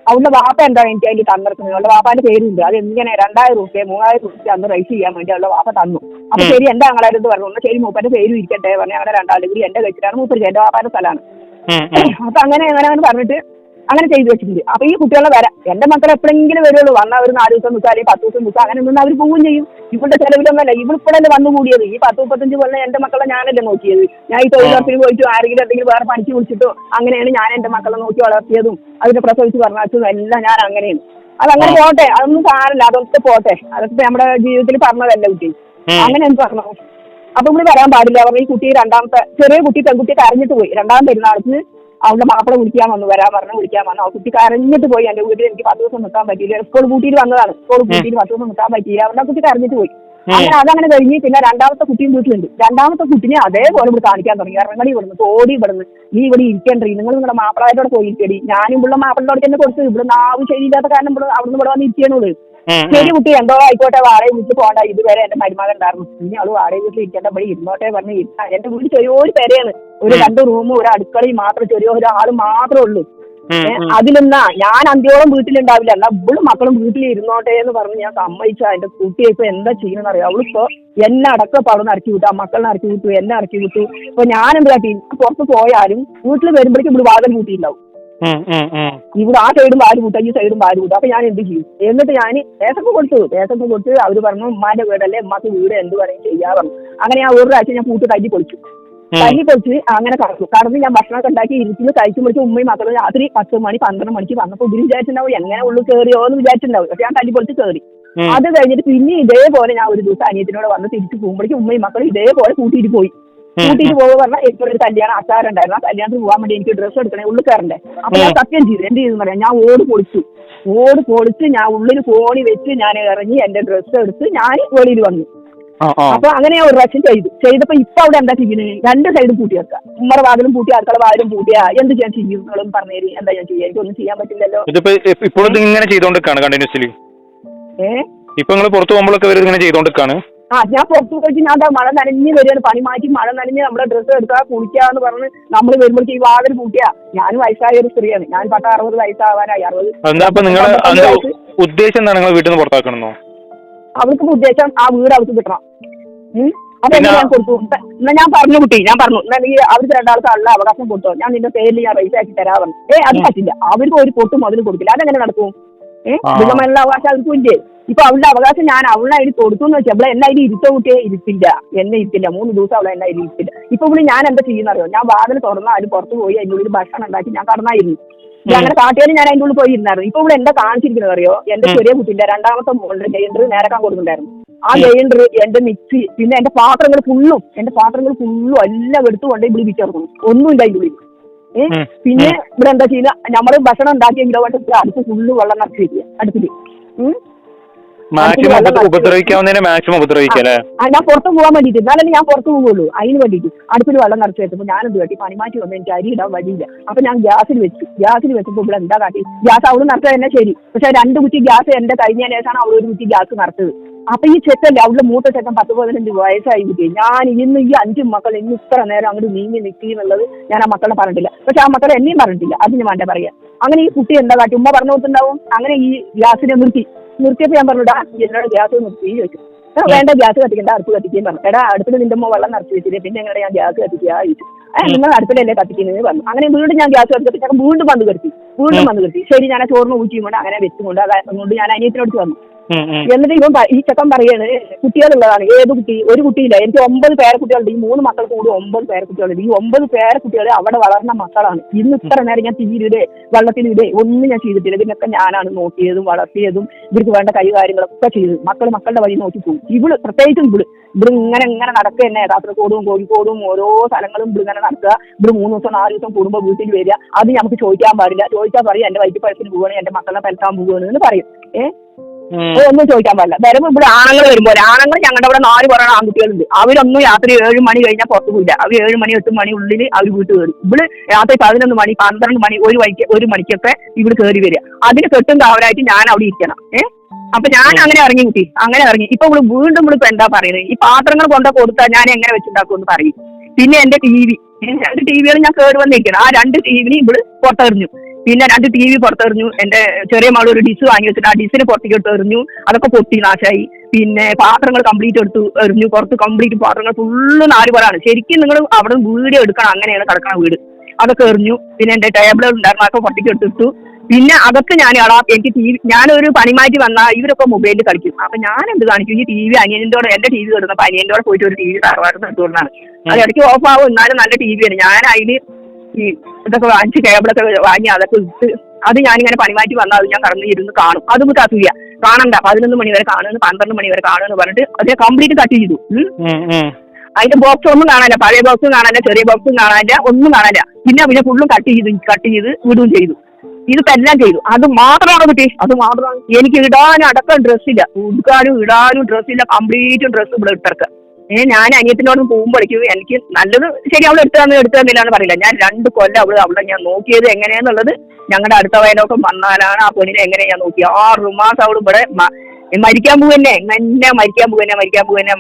അവളുടെ വാപ്പ എന്താ എനിക്ക് അതിൽ തന്നിറക്കുന്നത് അവളുടെ വാപ്പാന്റെ പേരുണ്ട്. അത് എങ്ങനെ? രണ്ടായിരം റുപ്യ മൂവായിരം റുപ്യ അന്ന് റൈസ് ചെയ്യാൻ വേണ്ടി അവളുടെ വാപ്പ തന്നു. അപ്പൊ ശരി എന്റെ ആങ്ങളാരെന്ന് പറഞ്ഞു ശരി മൂപ്പന്റെ പേരും ഇരിക്കട്ടെ പറഞ്ഞ അങ്ങനെ രണ്ടാളും കൂടി എന്റെ കഴിച്ചിട്ടാണ് മൂപ്പര്. എന്റെ വാപ്പാന്റെ സ്ഥലമാണ്. അപ്പൊ അങ്ങനെ അങ്ങനെ അങ്ങനെ പറഞ്ഞിട്ട് അങ്ങനെ ചെയ്തു വെച്ചിട്ടുണ്ട്. അപ്പൊ ഈ കുട്ടികളെ വരാം എന്റെ മക്കൾ എപ്പോഴെങ്കിലും വരുള്ളൂ. വന്നാൽ ഒരു നാല് ദിവസം നിൽക്കുക അല്ലെങ്കിൽ പത്ത് ദിവസം നിൽക്കുക അങ്ങനെ നിന്ന് അവർ പോവുകയും ചെയ്യും. ഇവളുടെ ചെലവിലൊന്നല്ല ഇവളിപ്പോഴല്ലേ വന്നു കൂടിയത്? ഈ പത്ത് മുപ്പത്തഞ്ച് കൊല്ലം എന്റെ മക്കളെ ഞാനല്ലേ നോക്കിയത്? ഞാൻ ഈ തൊഴിലുറപ്പിന് പോയിട്ട് ആരെങ്കിലും എന്തെങ്കിലും വേറെ പണിക്ക് വിളിച്ചിട്ടോ അങ്ങനെയാണ് ഞാൻ എന്റെ മക്കളെ നോക്കി വളർത്തിയതും അതിനെ പ്രസവിച്ച് പറഞ്ഞതും എല്ലാം ഞാൻ അങ്ങനെയാണ്. അതങ്ങനെ പോട്ടെ അതൊന്നും സാരമില്ല അതൊക്കെ പോട്ടെ. അതൊക്കെ നമ്മുടെ ജീവിതത്തിൽ പറഞ്ഞതല്ല കുട്ടി? അങ്ങനെ എന്ത് പറഞ്ഞു അപ്പൊ ഇവിടെ വരാൻ പാടില്ല. പറഞ്ഞു ഈ കുട്ടി രണ്ടാമത്തെ ചെറിയ കുട്ടി പെൺകുട്ടി കരഞ്ഞിട്ട് പോയി. രണ്ടാം പെരുന്നാൾക്ക് അവളുടെ മാപ്പിള വിളിക്കാൻ വന്നു വരാൻ പറഞ്ഞു വിളിക്കാൻ വന്നു. ആ കുട്ടി കരഞ്ഞിട്ട് പോയി. എന്റെ വീട്ടിൽ എനിക്ക് പത്ത് ദിവസം നിൽക്കാൻ പറ്റിയില്ല. സ്കൂൾ കൂട്ടിയിട്ട് വന്നതാണ്. സ്കൂൾ കൂട്ടിയിട്ട് പത്ത് ദിവസം നിൽക്കാൻ പറ്റിയില്ല. അവരുടെ കുട്ടി കരഞ്ഞിട്ട് പോയി. അങ്ങനെ അതങ്ങനെ കഴിഞ്ഞ് പിന്നെ രണ്ടാമത്തെ കുട്ടിയും വീട്ടിലുണ്ട്. രണ്ടാമത്തെ കുട്ടിനെ അതേപോലെ ഇവിടെ കാണിക്കാൻ തുടങ്ങി. ഇറങ്ങടി ഇവിടുന്ന് തോടി ഇവിടുന്ന്. നീ ഇവിടെ ഇരിക്കണ്ടേ? നിങ്ങൾ നിങ്ങളുടെ മാപ്പിളായിട്ടോടെ പോയി ഇരിക്കടി ഞാനും ഇവിടെ മാപ്പിളോട് തന്നെ കൊടുത്തു. ഇവിടെ നാവ് ശരിയില്ലാത്ത കാരണം ഇവിടെ അവിടുന്ന് ഇവിടെ വന്ന് ഇരിക്കണോൾ ഉം, ശരി കുട്ടി എന്തോ ആയിക്കോട്ടെ വാടക വീട്ടിൽ പോകണ്ട. ഇതുവരെ എന്റെ മരുമകൻ ഉണ്ടായിരുന്നു. ഇനി അവൾ വാടക വീട്ടിൽ ഇരിക്കേണ്ട. ഇവിടെ ഇരുന്നോട്ടെ പറഞ്ഞ് ഇരുന്ന എന്റെ വീട് ചെറിയൊരു പേരെയാണ്. ഒരു. രണ്ട് റൂമും ഒരു അടുക്കളയും മാത്രം ചെറിയ ഒരു ആൾ മാത്രമേ ഉള്ളൂ. അതിലെന്നാ ഞാൻ അന്ത്യോളം വീട്ടിലുണ്ടാവില്ല. എന്നാ ഇവളും മക്കളും വീട്ടിൽ ഇരുന്നോട്ടെ എന്ന് പറഞ്ഞ് ഞാൻ സമ്മതിച്ച. എന്റെ കുട്ടിയെ ഇപ്പൊ എന്താ ചെയ്യണമെന്ന് അറിയാം അവളിപ്പോ എന്നെ അടക്കം ഇപ്പൊ അടക്കി വിട്ടു. ആ മക്കളെ അടക്കി വിട്ടു എന്നെ അടക്കി വിട്ടു. ഇപ്പൊ ഞാൻ എന്താ കാട്ടി? പുറത്ത് പോയാലും വീട്ടിൽ വരുമ്പോഴേക്കും ഇവിടെ വാതിൽ കൂട്ടിയിട്ടുണ്ടാവും. ഇവിടെ ആ സൈഡും വാൽ കൂട്ടാ ഈ സൈഡും വാൽ കൂട്ടാ. അപ്പൊ ഞാൻ എന്ത് ചെയ്യും? എന്നിട്ട് ഞാൻ പേസൊക്കെ കൊടുത്തു. പേസൊക്കെ കൊടുത്ത് അവർ പറഞ്ഞു ഉമ്മാന്റെ വീടല്ലേ ഉമ്മാക്ക് വീട് എന്ത് പറയും ചെയ്യാ പറഞ്ഞു. അങ്ങനെ ഞാൻ ഒരു പ്രാവശ്യം ഞാൻ പൂട്ട് തല്ലി പൊളിച്ചു. തല്ലി പൊളിച്ച് അങ്ങനെ കടന്നു കടന്ന് ഞാൻ ഭക്ഷണമൊക്കെ ഉണ്ടാക്കി ഇരുന്ന് കഴിച്ചു വിളിച്ച് ഉമ്മയും മക്കളും രാത്രി പത്ത് മണി പന്ത്രണ്ട് മണിക്ക് വന്നപ്പോൾ ഇവർ വിചാരിച്ചിട്ടുണ്ടാവും എങ്ങനെ ഉള്ളു കയറിയോ എന്ന് വിചാരിച്ചിട്ടുണ്ടാവും. പക്ഷെ ഞാൻ തല്ലി പൊളിച്ച് കയറി അത് കഴിഞ്ഞിട്ട് പിന്നെ ഇതേപോലെ ഞാൻ ഒരു ദിവസം അനിയത്തിനോട് വന്ന് തിരിച്ചു പോകുമ്പോഴേക്കും ഉമ്മയും മക്കളും ഇതേപോലെ കൂട്ടിയിട്ട് പോയി. കൂട്ടിയിട്ട് പോകുക പറഞ്ഞാൽ ഇപ്പൊ ഒരു കല്യാണം അച്ചാറുണ്ടായിരുന്നു ആ കല്യാണത്തിന് പോകാൻ വേണ്ടി എനിക്ക് ഡ്രസ്സ് എടുക്കണേ ഉള്ളിൽ കയറണ്ടേ. അപ്പൊ ഞാൻ സത്യം ചെയ്തു. എന്ത് ചെയ്തു പറയാം ഞാൻ ഓട് പൊളിച്ചു. ഓട് പൊളിച്ച് ഞാൻ ഉള്ളിൽ കോണി വെച്ച് ഞാൻ ഇറങ്ങി എന്റെ ഡ്രസ്സ് എടുത്ത് ഞാൻ വെളിയിൽ വന്നു. അപ്പൊ അങ്ങനെ ഞാൻ ഒരു പ്രാവശ്യം ചെയ്തു. ചെയ്തപ്പോ ഇപ്പൊ അവിടെ എന്താ ചെയ്യുന്നത് രണ്ട് സൈഡും പൂട്ടി വെക്കാം ഉമ്മറ വാതിലും പൂട്ടി അടുക്കള വാതിലും പൂട്ടിയാ എന്ത് ചെയ്യാൻ ചെയ്യും പറഞ്ഞേരി? എന്താ ഞാൻ ചെയ്യാ? എനിക്കൊന്നും ചെയ്യാൻ പറ്റില്ലല്ലോ. ഇങ്ങനെ ചെയ്തോണ്ടിരിക്കാണ് കണ്ടിന്യൂസ്ലി ഏഹ് ഇപ്പൊ നിങ്ങൾ പുറത്തു പോകുമ്പോഴൊക്കെ വരുന്നത് ഇങ്ങനെ ചെയ്തോണ്ടിരിക്കാണ്. ആ ഞാൻ പുറത്തു പോയിട്ട് ഞാൻ മഴ നനഞ്ഞ് വരികയാണ് പണി മാറ്റി മഴ നനഞ്ഞ് നമ്മുടെ ഡ്രസ്സ് എടുക്കുക കുളിക്കാന്ന് പറഞ്ഞ് നമ്മൾ വരുമ്പോഴേക്ക് ഈ വാതിൽ പൂട്ടിയാ. ഞാൻ വയസ്സായ ഒരു സ്ത്രീയാണ്. ഞാൻ പത്ത് അറുപത് വയസ്സാവാനായി അറുപത് എന്താ അപ്പൊ നിങ്ങൾ ഉദ്ദേശം എന്താണ് നിങ്ങൾ വീട്ടിൽ നിന്ന് പുറത്താക്കണമെന്നോ അവർക്ക് ഉദ്ദേശം ആ വീട് അവർക്ക് കിട്ടണം. അപ്പൊ ഞാൻ കൊടുത്തു. എന്നാ ഞാൻ പറഞ്ഞു കുട്ടി ഞാൻ പറഞ്ഞു. എന്നാ നീ അവർക്ക് രണ്ടാൾക്ക് ഉള്ള അവകാശം കൊടുത്തോ. ഞാൻ നിന്റെ പേരിൽ ഞാൻ പൈസ ആക്കി തരാമെന്ന്. ഏ അത്. പറ്റില്ല. അവർക്ക് ഒരു പൊട്ടും അതിന് കൊടുക്കില്ല. അതെങ്ങനെ നടക്കും? ഏഹ് ആ. മൃഗമല്ല അവകാശം അവർക്ക് ഇല്ലേ? ഇപ്പൊ അവളുടെ അവകാശം ഞാൻ അവളെ അതിന് കൊടുത്തു എന്ന് വെച്ചാൽ അവളെ എന്നെ അതിന് ഇരുത്ത കുട്ടിയെ ഇരുത്തില്ല എന്നെ ഇരുത്തില്ല മൂന്ന് ദിവസം അവളെ എന്നെ അതിൽ ഇരുത്തില്ല ഇപ്പൊ ഇവിടെ ഞാൻ എന്താ ചെയ്യുന്നറിയോ? ഞാൻ വാതിൽ തുറന്നാൽ അതിന് പുറത്തു പോയി അതിന്റെ ഉള്ളിൽ ഭക്ഷണം ഉണ്ടാക്കി ഞാൻ കടന്നായിരുന്നു. അങ്ങനെ കാട്ടിയാലും ഞാൻ അതിന്റെ ഉള്ളിൽ പോയി ഇരുന്നായിരുന്നു. ഇപ്പൊ ഇവിടെ എന്താ കാണിച്ചിരിക്കുന്നത് അറിയോ? എന്റെ ചെറിയ കുട്ടിന്റെ രണ്ടാമത്തെ മോളുടെ ജയണ്ടർ നേരക്കാൻ കൊടുക്കുന്നുണ്ടായിരുന്നു. ആ. ഗ്രൈൻഡർ എന്റെ മിക്സി പിന്നെ എന്റെ പാത്രങ്ങൾ ഫുള്ളും എന്റെ പാത്രങ്ങൾ ഫുള്ളും എല്ലാം എടുത്തുകൊണ്ട് ഇവിടെ വിളിച്ചിറങ്ങും ഒന്നുമില്ല അതിന്റെ ഉള്ളിൽ ഏഹ് പിന്നെ ഇവിടെ എന്താ ചെയ്യുക നമ്മൾ ഭക്ഷണം ഉണ്ടാക്കിയെങ്കിലോ അടുത്ത് ഫുള്ള് വെള്ളം നിറച്ച് അടുത്തിട്ട്. മാക്സിമം ഉപദ്രവിക്കാവുന്നതിനെ മാക്സിമം ഉപദ്രവിക്കുക അല്ലേ? ഞാൻ പുറത്തു പോകാൻ വേണ്ടിയിട്ട്. എന്നാലല്ലേ ഞാൻ പുറത്തു പോകുള്ളൂ അതിന് വേണ്ടിയിട്ട്. അടുപ്പിൽ വെള്ളം നിറച്ച് വെച്ചപ്പോൾ ഞാനെന്ത് കാട്ടി? പണിമാറ്റി വന്നു. എനിക്ക് അരി ഇടാൻ വഴിയില്ല. അപ്പൊ ഞാൻ ഗ്യാസിൽ വെച്ചു. ഗ്യാസിൽ വെച്ചപ്പോൾ ഇവിടെ എന്താ കാട്ടി? ഗ്യാസ് അവൾ നിറച്ചത് തന്നെ ശരി. പക്ഷെ രണ്ട് കുറ്റി ഗ്യാസ് എന്റെ കഴിഞ്ഞതിന് ശേഷമാണ് അവൾ ഒരു കുറ്റി ഗ്യാസ് നിറച്ചത്. അപ്പൊ ഈ ചെക്കല്ലേ അവളുടെ മൂത്ത ചെക്കൻ പത്ത് പതിനഞ്ച് വയസ്സായി കുട്ടി ഞാൻ ഇന്ന് ഈ അഞ്ച് മക്കൾ ഇന്ന് ഇത്ര നേരം അങ്ങോട്ട് നീങ്ങി നിൽക്കി എന്നുള്ളത് ഞാൻ ആ മക്കളെ പറഞ്ഞിട്ടില്ല. പക്ഷെ ആ മക്കളെ എന്നെയും പറഞ്ഞിട്ടില്ല. അത് ഞാൻ വേണ്ട പറയാം അങ്ങനെ ഈ കുട്ടി എന്താ കാട്ടി? ഉമ്മ പറഞ്ഞു കൊടുത്തുണ്ടാവും അങ്ങനെ ഈ ഗ്യാസിനെ നിർത്തി. നിർത്തിയപ്പോൾ ഞാൻ പറഞ്ഞിടാ എന്നോട് ഗ്യാസ് നിർത്തി ചോദിച്ചു വേണ്ട ഗ്യാസ് കത്തിക്കണ്ട അടുപ്പ് കത്തിക്കുകയും പറഞ്ഞു. എടാ അടുപ്പിൽ നിന്റെ മോ വെള്ളം നിറച്ച് വെച്ചിട്ട് പിന്നെ എങ്ങനെ ഞാൻ ഗ്യാസ് കത്തിക്കുക ചോദിച്ചു. നിങ്ങൾ അടുപ്പിലല്ലേ കത്തിക്കുന്നത് പറഞ്ഞു. അങ്ങനെ വീണ്ടും ഞാൻ ഗ്യാസ് കത്തിച്ചപ്പോൾ വീണ്ടും പന്ത് കരുത്തി വീണ്ടും പന്ത് കരുത്തി ശരി ഞാൻ ആ ചോറിന് ഊറ്റിയും കൊണ്ട് അങ്ങനെ വെച്ചുകൊണ്ട് അതുകൊണ്ട് ഞാൻ അനിയത്തിനോട് വന്നു. എന്നിട്ട് ഇവൻ ഈ ചെക്കൻ പറയാണ് കുട്ടികളുള്ളതാണ്. ഏത് കുട്ടി? ഒരു കുട്ടിയില്ല. എനിക്ക് ഒമ്പത് പേരക്കുട്ടികളുണ്ട് ഈ മൂന്ന് മക്കൾക്ക് കൂടി ഒമ്പത് പേരക്കുട്ടികളുണ്ട് ഈ ഒമ്പത് പേരക്കുട്ടികൾ അവിടെ വളർന്ന മക്കളാണ്. ഇന്ന് ഇത്ര നേരം ഞാൻ തീരിടെ വെള്ളത്തിലിടെ ഒന്നും ഞാൻ ചെയ്തിട്ടില്ല. ഇതിനൊക്കെ ഞാനാണ് നോക്കിയതും വളർത്തിയതും ഇവർക്ക് വേണ്ട കൈകാര്യങ്ങളൊക്കെ ചെയ്തു മക്കൾ മക്കളുടെ വഴി നോക്കി പോകും. ഇവൾ പ്രത്യേകിച്ചും ഇവൾ. ഇവിടെ ഇങ്ങനെ ഇങ്ങനെ നടക്കുക തന്നെ. കാസർഗോഡും കോഴിക്കോടും ഓരോ സ്ഥലങ്ങളും ഇവിടെ ഇങ്ങനെ നടക്കുക. ഇവിടെ മൂന്ന് ദിവസം നാല് ദിവസം കൂടുമ്പോൾ വീട്ടിൽ വരിക. അത് നമുക്ക് ചോദിക്കാൻ പാടില്ല. ചോദിച്ചാൽ പറയും എന്റെ വൈദ്യ പഴത്തിന് പോവുകയാണ് എന്റെ മക്കളെ പരത്താൻ പോവുകയാണ് എന്ന് പറയും. ഏഹ്. ഒന്നും ചോദിക്കാൻ പാടില്ല. വരുമ്പോ ഇവിടെ ആണുങ്ങൾ വരുമ്പോൾ ആണുങ്ങൾ ഞങ്ങളുടെ ഇവിടെ നാല് പറയുന്ന ആൺകുട്ടികളുണ്ട്. അവരൊന്നും രാത്രി ഏഴ് മണി കഴിഞ്ഞാൽ പുറത്തു പോയില്ല അവർ ഏഴ് മണി എട്ട് മണി ഉള്ളിൽ അവർ വീട്ടിൽ കയറി. ഇവിടെ രാത്രി പതിനൊന്ന് മണി പന്ത്രണ്ട് മണി ഒരു വഴിക്ക് ഒരു മണിക്കൊക്കെ ഇവിടെ കയറി വരിക. അതിന് കെട്ടും കാവലായിട്ട് ഞാൻ അവിടെ ഇരിക്കണം. ഏഹ് അപ്പൊ ഞാൻ അങ്ങനെ ഇറങ്ങി കുട്ടി. അങ്ങനെ ഇറങ്ങി. ഇപ്പൊ ഇവിടെ വീണ്ടും ഇവിടെ ഇപ്പൊ എന്താ പറയുന്നത് ഈ പാത്രങ്ങൾ കൊണ്ട കൊടുത്താൽ ഞാൻ എങ്ങനെ വെച്ചുണ്ടാക്കുമെന്ന് പറയും. പിന്നെ എന്റെ ടി വി. രണ്ട് ടി വികൾ ഞാൻ കേട് വന്നിരിക്കണം ആ രണ്ട് ടി വിനെ ഇവിടെ പുറത്തെറിഞ്ഞു. പിന്നെ രണ്ട് ടി വി പുറത്തെറിഞ്ഞു. എന്റെ ചെറിയ മകൾ ഒരു ഡിസ് വാങ്ങി വെച്ചിട്ട് ആ ഡിസിന് പുറത്തേക്ക് എടുത്ത് എറിഞ്ഞു. അതൊക്കെ പൊട്ടി നാശായി. പിന്നെ പാത്രങ്ങൾ കംപ്ലീറ്റ് എടുത്തു എറിഞ്ഞു. പുറത്ത് കംപ്ലീറ്റ് പാത്രങ്ങൾ ഫുള്ള് നാല് പറയാണ് ശരിക്കും നിങ്ങൾ അവിടെ വീഡിയോ എടുക്കണം. അങ്ങനെയാണ് കിടക്കണ വീട്. അതൊക്കെ എറിഞ്ഞു. പിന്നെ എന്റെ ടേബിൾ ഉണ്ടായിരുന്നു അതൊക്കെ പൊട്ടിക്ക് എടുത്തിട്ടു. പിന്നെ അകത്ത് ഞാൻ എടാ എനിക്ക് ടി വി ഞാനൊരു പണിമാറ്റി വന്നാൽ ഇവരൊക്കെ മൊബൈലിൽ കളിക്കും. അപ്പൊ ഞാൻ എന്ത് കാണിക്കും? ഈ ടി വി അനിയനോട് എന്റെ ടി വി കിടന്നപ്പോ അനിയനോട് പോയിട്ട് ഒരു ടി വി തറവാട്ട് എടുത്തുകൊണ്ടാണ് അത് ഇടയ്ക്ക് ഓഫ് ആവും. എന്നാലും നല്ല ടി വിയാണ് ഞാൻ അതിന് ഈ ഇതൊക്കെ വാങ്ങിച്ച് കേബിളൊക്കെ വാങ്ങി അതൊക്കെ ഇട്ട് അത് ഞാനിങ്ങനെ പണിമാറ്റി വന്നാൽ അത് ഞാൻ കടന്ന് ഇരുന്ന് കാണും. അതും കത്തുക കാണണ്ട. പതിനൊന്ന് മണി വരെ കാണുന്നു പന്ത്രണ്ട് മണി വരെ കാണുമെന്ന് പറഞ്ഞിട്ട് അതിനെ കംപ്ലീറ്റ് കട്ട് ചെയ്തു. അതിന്റെ ബോക്സ് ഒന്നും കാണാനില്ല. പഴയ ബോക്സും കാണാനില്ല ചെറിയ ബോക്സും കാണാനില്ല ഒന്നും കാണാനില്ല. പിന്നെ പിന്നെ ഫുള്ളും കട്ട് ചെയ്തു കട്ട് ചെയ്ത് വിടുകയും ചെയ്തു. ഇതിപ്പോ തന്നെ ചെയ്തു. അത് മാത്രമാണ് കിട്ടി അത് മാത്രമാണ്. എനിക്ക് ഇടാനും അടക്കം ഡ്രസ്സില്ല ഉടുക്കാനും ഇടാനും ഡ്രസ്സില്ല കംപ്ലീറ്റ് ഡ്രസ്സ് ഇവിടെ ഇട്ടർക്ക് ഏഹ് ഞാൻ അനിയത്തിനോട് പോകുമ്പോഴേക്കും എനിക്ക് നല്ലത് ശരി അവൾ എടുത്തു തന്നെ എടുത്തു പറയില്ല. ഞാൻ രണ്ട് കൊല്ലം അവൾ അവളെ ഞാൻ നോക്കിയത് എങ്ങനെയാന്നുള്ളത് ഞങ്ങളുടെ അടുത്ത വയലോക്കം വന്നാലാണ് ആ പെണ്ണിനെ എങ്ങനെ ഞാൻ നോക്കി ആറ് മാസം അവൾ ഇവിടെ മരിക്കാൻ പോവന്നെ എന്നെ മരിക്കാൻ പോവന്നെ മരിക്കാൻ പോവന്നെ